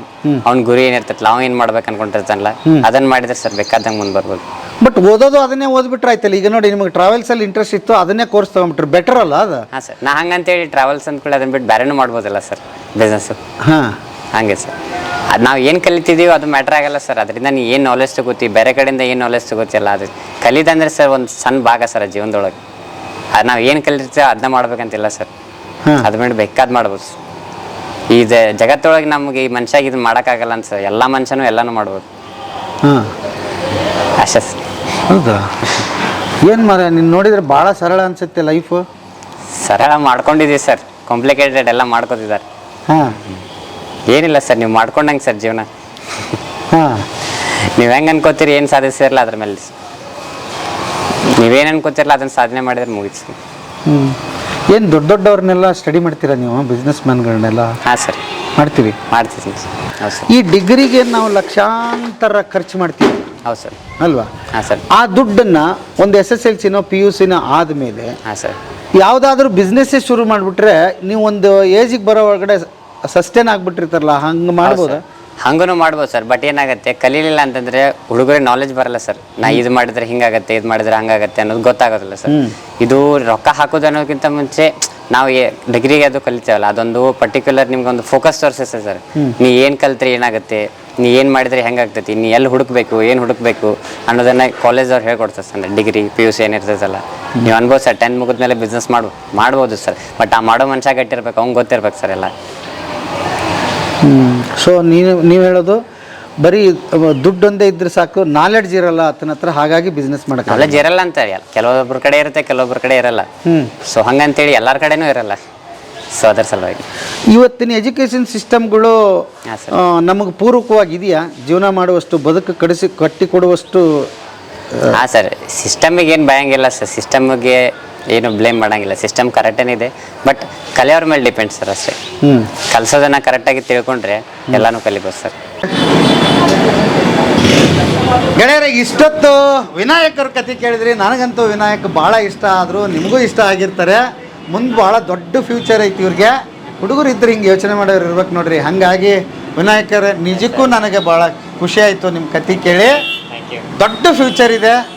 ಅವ್ನ ಗುರಿ ಏನಿರ್ತೈತಲ್ಲ ಅವ್ನ್ ಏನ್ ಮಾಡ್ಬೇಕು ಅನ್ಕೊಂಡಿರ್ತಾನಲ್ಲ ಅದನ್ನ ಮಾಡಿದ್ರೆ ಸರ್ ಬೇಕಾದಂಗೆ ಮುಂದೆ ಬರ್ಬೋದು. ಬಟ್ ಓದೋದು ಅದನ್ನೇ ಓದ್ಬಿಟ್ರೆ ಆಯ್ತಲ್ಲ ಈಗ ನೋಡಿ ನಿಮಗೆ ಟ್ರಾವೆಲ್ಸಲ್ಲಿ ಇಂಟ್ರೆಸ್ಟ್ ಇತ್ತು ಅದನ್ನೇ ಕೋರ್ಸ್ ತೊಗೊಂಬಿಟ್ರೆ ಬೆಟರ್ ಅಲ್ಲ ಅದು? ಹಾಂ ಸರ್ ನಾ ಹಂಗಂತೇಳಿ ಟ್ರಾವೆಲ್ಸ್ ಅಂದ್ಕೊಳ್ಳಿ ಅದನ್ನ ಬಿಟ್ಟು ಬೇರೆನೂ ಮಾಡ್ಬೋದಲ್ಲ ಸರ್ ಬಿಸ್ನೆಸ್ ಹಾ. ಹಂಗೆ ಸರ್. ಅದು ನಾವು ಏನು ಕಲಿತಿದ್ದೀವೋ ಅದು ಮ್ಯಾಟ್ರ್ ಆಗಲ್ಲ ಸರ್ ಅದರಿಂದ ನೀ ಏನು ನಾಲೆಜ್ ತಗೋತಿ ಬೇರೆ ಕಡೆಯಿಂದ ಏನು ನಾಲೆಜ್ ತಗೋತಿಯಲ್ಲ ಅದು ಕಲಿತಂದ್ರೆ ಸರ್ ಒಂದು ಸಣ್ಣ ಭಾಗ ಸರ್ ಜೀವನದೊಳಗೆ. ಅದು ನಾವು ಏನು ಕಲಿತೀವಿ ಅದನ್ನ ಮಾಡ್ಬೇಕಂತಿಲ್ಲ ಸರ್. ಅದು ಬಿಟ್ಟು ಬೇಕಾದ್ ಮಾಡ್ಬೋದು. ಈ ಜಗತ್ತೊಳಗೆ ನಮ್ಗೆ ಈ ಮನುಷ್ಯಾಗ ಇದು ಮಾಡೋಕ್ಕಾಗಲ್ಲ ಅನ್ಸ. ಎಲ್ಲ ಮನುಷ್ಯನೂ ಎಲ್ಲಾನು ಮಾಡ್ಬೋದು. ಅಷ್ಟೇ ಸರ್ ಹೌದಾ? ಏನು ಮರ ನೀನು ನೋಡಿದ್ರೆ ಭಾಳ ಸರಳ ಅನ್ಸುತ್ತೆ ಲೈಫು ಸರಳ ಮಾಡ್ಕೊಂಡಿದ್ದೀವಿ ಸರ್. ಕಾಂಪ್ಲಿಕೇಟೆಡ್ ಎಲ್ಲ ಮಾಡ್ಕೋತಿದ್ದಾರೆ. ಹಾಂ. ಏನಿಲ್ಲ ಸರ್ ನೀವು ಮಾಡ್ಕೊಂಡಂಗೆ ಸರ್ ಜೀವನ. ಹಾಂ. ನೀವು ಹೆಂಗೆ ಅನ್ಕೋತೀರಿ ಏನು ಸಾಧಿಸಿರಲ್ಲ ಅದ್ರ ಮೇಲೆ. ನೀವೇನು ಅನ್ಕೋತಿರಲ್ಲ ಅದನ್ನ ಸಾಧನೆ ಮಾಡಿದ್ರೆ ಮುಗಿಸಿ ಹ್ಞೂ ಏನು ದೊಡ್ಡ ದೊಡ್ಡವ್ರನ್ನೆಲ್ಲ ಸ್ಟಡಿ ಮಾಡ್ತೀರಾ ನೀವು ಬಿಸ್ನೆಸ್ ಮ್ಯಾನ್ಗಳನ್ನೆಲ್ಲ ಹಾಂ ಸರ್. ಮಾಡ್ತೀವಿ. ಹೌದು ಸರ್. ಈ ಡಿಗ್ರಿಗೆ ನಾವು ಲಕ್ಷಾಂತರ ಖರ್ಚು ಮಾಡ್ತೀವಿ. ಹೌದು ಸರ್. ಅಲ್ವಾ? ಹಾಂ ಸರ್. ಆ ದುಡ್ಡನ್ನು ಒಂದು ಎಸ್ ಎಸ್ ಎಲ್ ಸಿನೋ ಪಿ ಯು ಸಿನೋ ಆದಮೇಲೆ ಹಾಂ ಸರ್. ಯಾವುದಾದ್ರೂ ಬಿಸ್ನೆಸ್ಸೇ ಶುರು ಮಾಡಿಬಿಟ್ರೆ ನೀವು ಒಂದು ಏಜಿಗೆ ಬರೋ ಒಳಗಡೆ ಸಸ್ಟೇನ್ ಆಗಿಬಿಟ್ಟಿರ್ತಾರಲ್ಲ ಹಂಗೆ ಮಾಡ್ಬೋದಾ? ಹಂಗೂ ಮಾಡ್ಬೋದು ಸರ್ ಬಟ್ ಏನಾಗುತ್ತೆ ಕಲೀಲಿಲ್ಲ ಅಂತಂದ್ರೆ ಹುಡುಗರಿಗೆ ನಾಲೆಜ್ ಬರಲ್ಲ ಸರ್. ನಾ ಇದು ಮಾಡಿದ್ರೆ ಹಿಂಗಾಗತ್ತೆ ಇದು ಮಾಡಿದ್ರೆ ಹಂಗಾಗತ್ತೆ ಅನ್ನೋದು ಗೊತ್ತಾಗೋದಿಲ್ಲ ಸರ್. ಇದು ರೊಕ್ಕ ಹಾಕೋದು ಅನ್ನೋದಕ್ಕಿಂತ ಮುಂಚೆ ನಾವು ಡಿಗ್ರಿಗೆ ಅದು ಕಲಿತೇವಲ್ಲ ಅದೊಂದು ಪರ್ಟಿಕ್ಯುಲರ್ ನಿಮ್ಗೆ ಒಂದು ಫೋಕಸ್ ತೋರಿಸುತ್ತೆ ಸರ್. ನೀ ಏನು ಕಲ್ತ್ರೆ ಏನಾಗುತ್ತೆ ನೀ ಏನು ಮಾಡಿದ್ರೆ ಹೆಂಗಾಗ್ತೈತಿ ನೀ ಎಲ್ಲಿ ಹುಡುಕ್ಬೇಕು ಏನು ಹುಡುಕ್ಬೇಕು ಅನ್ನೋದನ್ನ ಕಾಲೇಜ್ ಅವ್ರು ಹೇಳ್ಕೊಡ್ತಾರೆ sir degree P U C ಏನಿರ್ತೈತಲ್ಲ ನೀವು ಅನ್ಬೋದು ಸರ್ ಟೆನ್ ಮುಗಿದ್ಮೇಲೆ ಬಿಸ್ನೆಸ್ ಮಾಡು ಮಾಡ್ಬೋದು ಸರ್. ಬಟ್ ಆ ಮಾಡೋ ಮನುಷ್ಯ ಗಟ್ಟಿರ್ಬೇಕು ಅವ್ನು ಗೊತ್ತಿರ್ಬೇಕು ಸರ್ ಎಲ್ಲ. ಸೊ ನೀನು ನೀವು ಹೇಳೋದು ಬರೀ ದುಡ್ಡೊಂದೇ ಇದ್ರೆ ಸಾಕು ನಾಲೆಡ್ಜ್ ಇರಲ್ಲ ಆತನ ಹತ್ರ ಹಾಗಾಗಿ ಬಿಸ್ನೆಸ್ ಮಾಡಕ್ಕೆ ನಾಲೆಜ್ ಇರಲ್ಲ ಅಂತ ಕೆಲವೊಬ್ಬರ ಕಡೆ ಇರುತ್ತೆ ಕೆಲವೊಬ್ಬರ ಕಡೆ ಇರಲ್ಲ. ಹ್ಞೂ ಸೊ ಹಂಗಂತೇಳಿ ಎಲ್ಲರ ಕಡೆನೂ ಇರಲ್ಲ. ಸೊ ಅದರ ಸಲುವಾಗಿ. ಇವತ್ತಿನ ಎಜುಕೇಷನ್ ಸಿಸ್ಟಮ್ಗಳು ನಮಗೆ ಪೂರಕವಾಗಿದೆಯಾ? ಜೀವನ ಮಾಡುವಷ್ಟು ಬದುಕು ಕಡಿಸಿ ಕಟ್ಟಿಕೊಡುವಷ್ಟು ಹಾಂ ಸರ್ ಸಿಸ್ಟಮಿಗೆ ಏನು ಭಯಂಗಿಲ್ಲ ಸರ್. ಸಿಸ್ಟಮ್ಗೆ ಏನು ಬ್ಲೇಮ್ ಮಾಡಂಗಿಲ್ಲ. ಸಿಸ್ಟಮ್ ಕರೆಕ್ಟೇನಿದೆ ಬಟ್ ಕಲಿಯೋರ ಮೇಲೆ ಡಿಪೆಂಡ್ ಸರ್ ಅಷ್ಟೇ. ಹ್ಞೂ ಕಲ್ಸೋದನ್ನ ಕರೆಕ್ಟಾಗಿ ತಿಳ್ಕೊಂಡ್ರೆ ಎಲ್ಲನೂ ಕಲಿಬೋದು ಸರ್. ಗೆಳೆಯರೆ ಇಷ್ಟೊತ್ತು ವಿನಾಯಕರ ಕತೆ ಕೇಳಿದ್ರಿ. ನನಗಂತೂ ವಿನಾಯಕ್ ಭಾಳ ಇಷ್ಟ ಆದರೂ ನಿಮಗೂ ಇಷ್ಟ ಆಗಿರ್ತಾರೆ. ಮುಂದೆ ಭಾಳ ದೊಡ್ಡ ಫ್ಯೂಚರ್ ಐತಿ ಇವ್ರಿಗೆ. ಹುಡುಗರು ಇದ್ರೆ ಹಿಂಗೆ ಯೋಚನೆ ಮಾಡೋರು ಇರ್ಬೇಕು ನೋಡ್ರಿ. ಹಾಗಾಗಿ ವಿನಾಯಕರ ನಿಜಕ್ಕೂ ನನಗೆ ಭಾಳ ಖುಷಿ ಆಯಿತು ನಿಮ್ಮ ಕತೆ ಕೇಳಿ. ದೊಡ್ಡ ಫ್ಯೂಚರ್ ಇದೆ.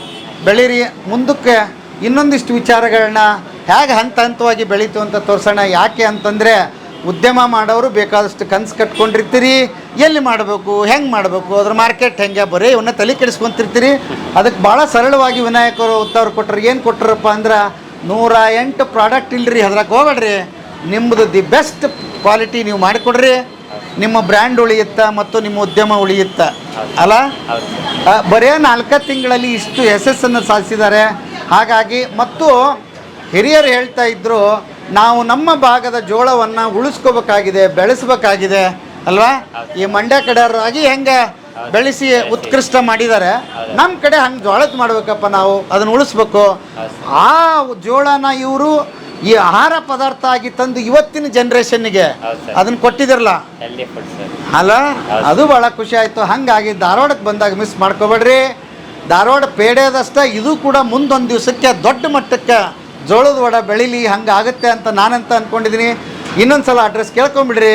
ಬೆಳೀರಿ, ಮುಂದಕ್ಕೆ ಇನ್ನೊಂದಿಷ್ಟು ವಿಚಾರಗಳನ್ನ ಹೇಗೆ ಹಂತ ಹಂತವಾಗಿ ಬೆಳೀತು ಅಂತ ತೋರಿಸೋಣ. ಯಾಕೆ ಅಂತಂದರೆ, ಉದ್ಯಮ ಮಾಡೋರು ಬೇಕಾದಷ್ಟು ಕನಸು ಕಟ್ಕೊಂಡಿರ್ತೀರಿ. ಎಲ್ಲಿ ಮಾಡಬೇಕು, ಹೆಂಗೆ ಮಾಡಬೇಕು, ಅದ್ರ ಮಾರ್ಕೆಟ್ ಹೆಂಗೆ, ಬರೀ ಇವನ್ನ ತಲೆ ಕೆಡಿಸ್ಕೊಂತಿರ್ತೀರಿ. ಅದಕ್ಕೆ ಭಾಳ ಸರಳವಾಗಿ ವಿನಾಯಕರು ಉತ್ತವ್ರು ಕೊಟ್ಟರು ಏನು ಕೊಟ್ಟರಪ್ಪ ಅಂದ್ರೆ, ನೂರ ಎಂಟು ಪ್ರಾಡಕ್ಟ್ ಇಲ್ಲರಿ ಅದ್ರಾಗ ಹೋಗ್ಬೇಡ್ರಿ. ನಿಮ್ಮದು ದಿ ಬೆಸ್ಟ್ ಕ್ವಾಲಿಟಿ ನೀವು ಮಾಡಿಕೊಡ್ರಿ. ನಿಮ್ಮ ಬ್ರ್ಯಾಂಡ್ ಉಳಿಯುತ್ತ ಮತ್ತು ನಿಮ್ಮ ಉದ್ಯಮ ಉಳಿಯುತ್ತ? ಅಲ್ಲ? ಬರೇ ನಾಲ್ಕು ತಿಂಗಳಲ್ಲಿ ಇಷ್ಟು ಯಶಸ್ಸನ್ನು ಸಾಧಿಸಿದ್ದಾರೆ. ಹಾಗಾಗಿ ಮತ್ತು ಹಿರಿಯರು ಹೇಳ್ತಾ ಇದ್ರು, ನಾವು ನಮ್ಮ ಭಾಗದ ಜೋಳವನ್ನು ಉಳಿಸ್ಕೋಬೇಕಾಗಿದೆ, ಬೆಳೆಸಬೇಕಾಗಿದೆ, ಅಲ್ವಾ? ಈ ಮಂಡ್ಯ ಕಡೆಯವರಾಗಿ ಹೆಂಗೆ ಬೆಳೆಸಿ ಉತ್ಕೃಷ್ಟ ಮಾಡಿದ್ದಾರೆ, ನಮ್ಮ ಕಡೆ ಹಂಗೆ ಜೋಳದ ಮಾಡ್ಬೇಕಪ್ಪ ನಾವು, ಅದನ್ನು ಉಳಿಸ್ಬೇಕು. ಆ ಜೋಳನ ಇವರು ಈ ಆಹಾರ ಪದಾರ್ಥ ಆಗಿ ತಂದು ಇವತ್ತಿನ ಜನ್ರೇಷನ್ನಿಗೆ ಅದನ್ನ ಕೊಟ್ಟಿದಿರಲ್ಲ ಅಲ್ಲ? ಅದು ಭಾಳ ಖುಷಿ ಆಯಿತು. ಹಾಗಾಗಿ ಧಾರವಾಡಕ್ಕೆ ಬಂದಾಗ ಮಿಸ್ ಮಾಡ್ಕೋಬೇಡ್ರಿ. ಧಾರವಾಡ ಪೇಡೆದಷ್ಟ ಇದು ಕೂಡ ಮುಂದೊಂದು ದಿವಸಕ್ಕೆ ದೊಡ್ಡ ಮಟ್ಟಕ್ಕೆ ಜೋಳದ ವಡ ಬೆಳೀಲಿ ಹಂಗೆ ಆಗುತ್ತೆ ಅಂತ ನಾನಂತ ಅಂದ್ಕೊಂಡಿದ್ದೀನಿ ಇನ್ನೊಂದು ಸಲ address ಕೇಳ್ಕೊಂಬಿಡ್ರಿ.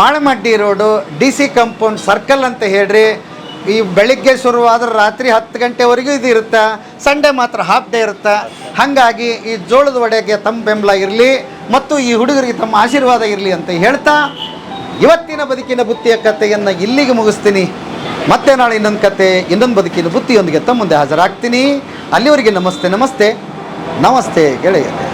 Malamaddi road D C compound circle ಅಂತ ಹೇಳ್ರಿ. ಈ ಬೆಳಿಗ್ಗೆ ಶುರುವಾದ್ರೆ ರಾತ್ರಿ ಹತ್ತು ಗಂಟೆವರೆಗೂ ಇದು ಇರುತ್ತೆ? ಸಂಡೇ ಮಾತ್ರ ಹಾಫ್ ಡೇ ಇರುತ್ತೆ? ಹಾಗಾಗಿ ಈ ಜೋಳದ ವಡೆಗೆ ತಮ್ಮ ಬೆಂಬಲ ಇರಲಿ ಮತ್ತು ಈ ಹುಡುಗರಿಗೆ ತಮ್ಮ ಆಶೀರ್ವಾದ ಇರಲಿ ಅಂತ ಹೇಳ್ತಾ, ಇವತ್ತಿನ ಬದುಕಿನ ಬುತ್ತಿಯ ಕಥೆಯನ್ನು ಇಲ್ಲಿಗೆ ಮುಗಿಸ್ತೀನಿ. ಮತ್ತೆ ನಾಳೆ ಇನ್ನೊಂದು ಕತೆ, ಇನ್ನೊಂದು ಬದುಕಿನ ಬುತ್ತಿಯೊಂದಿಗೆ ತಮ್ಮ ಮುಂದೆ ಹಾಜರಾಗ್ತೀನಿ. ಅಲ್ಲಿವರೆಗೆ ನಮಸ್ತೆ ನಮಸ್ತೆ. ನಮಸ್ತೆ ಗೆಳೆಯರೆ.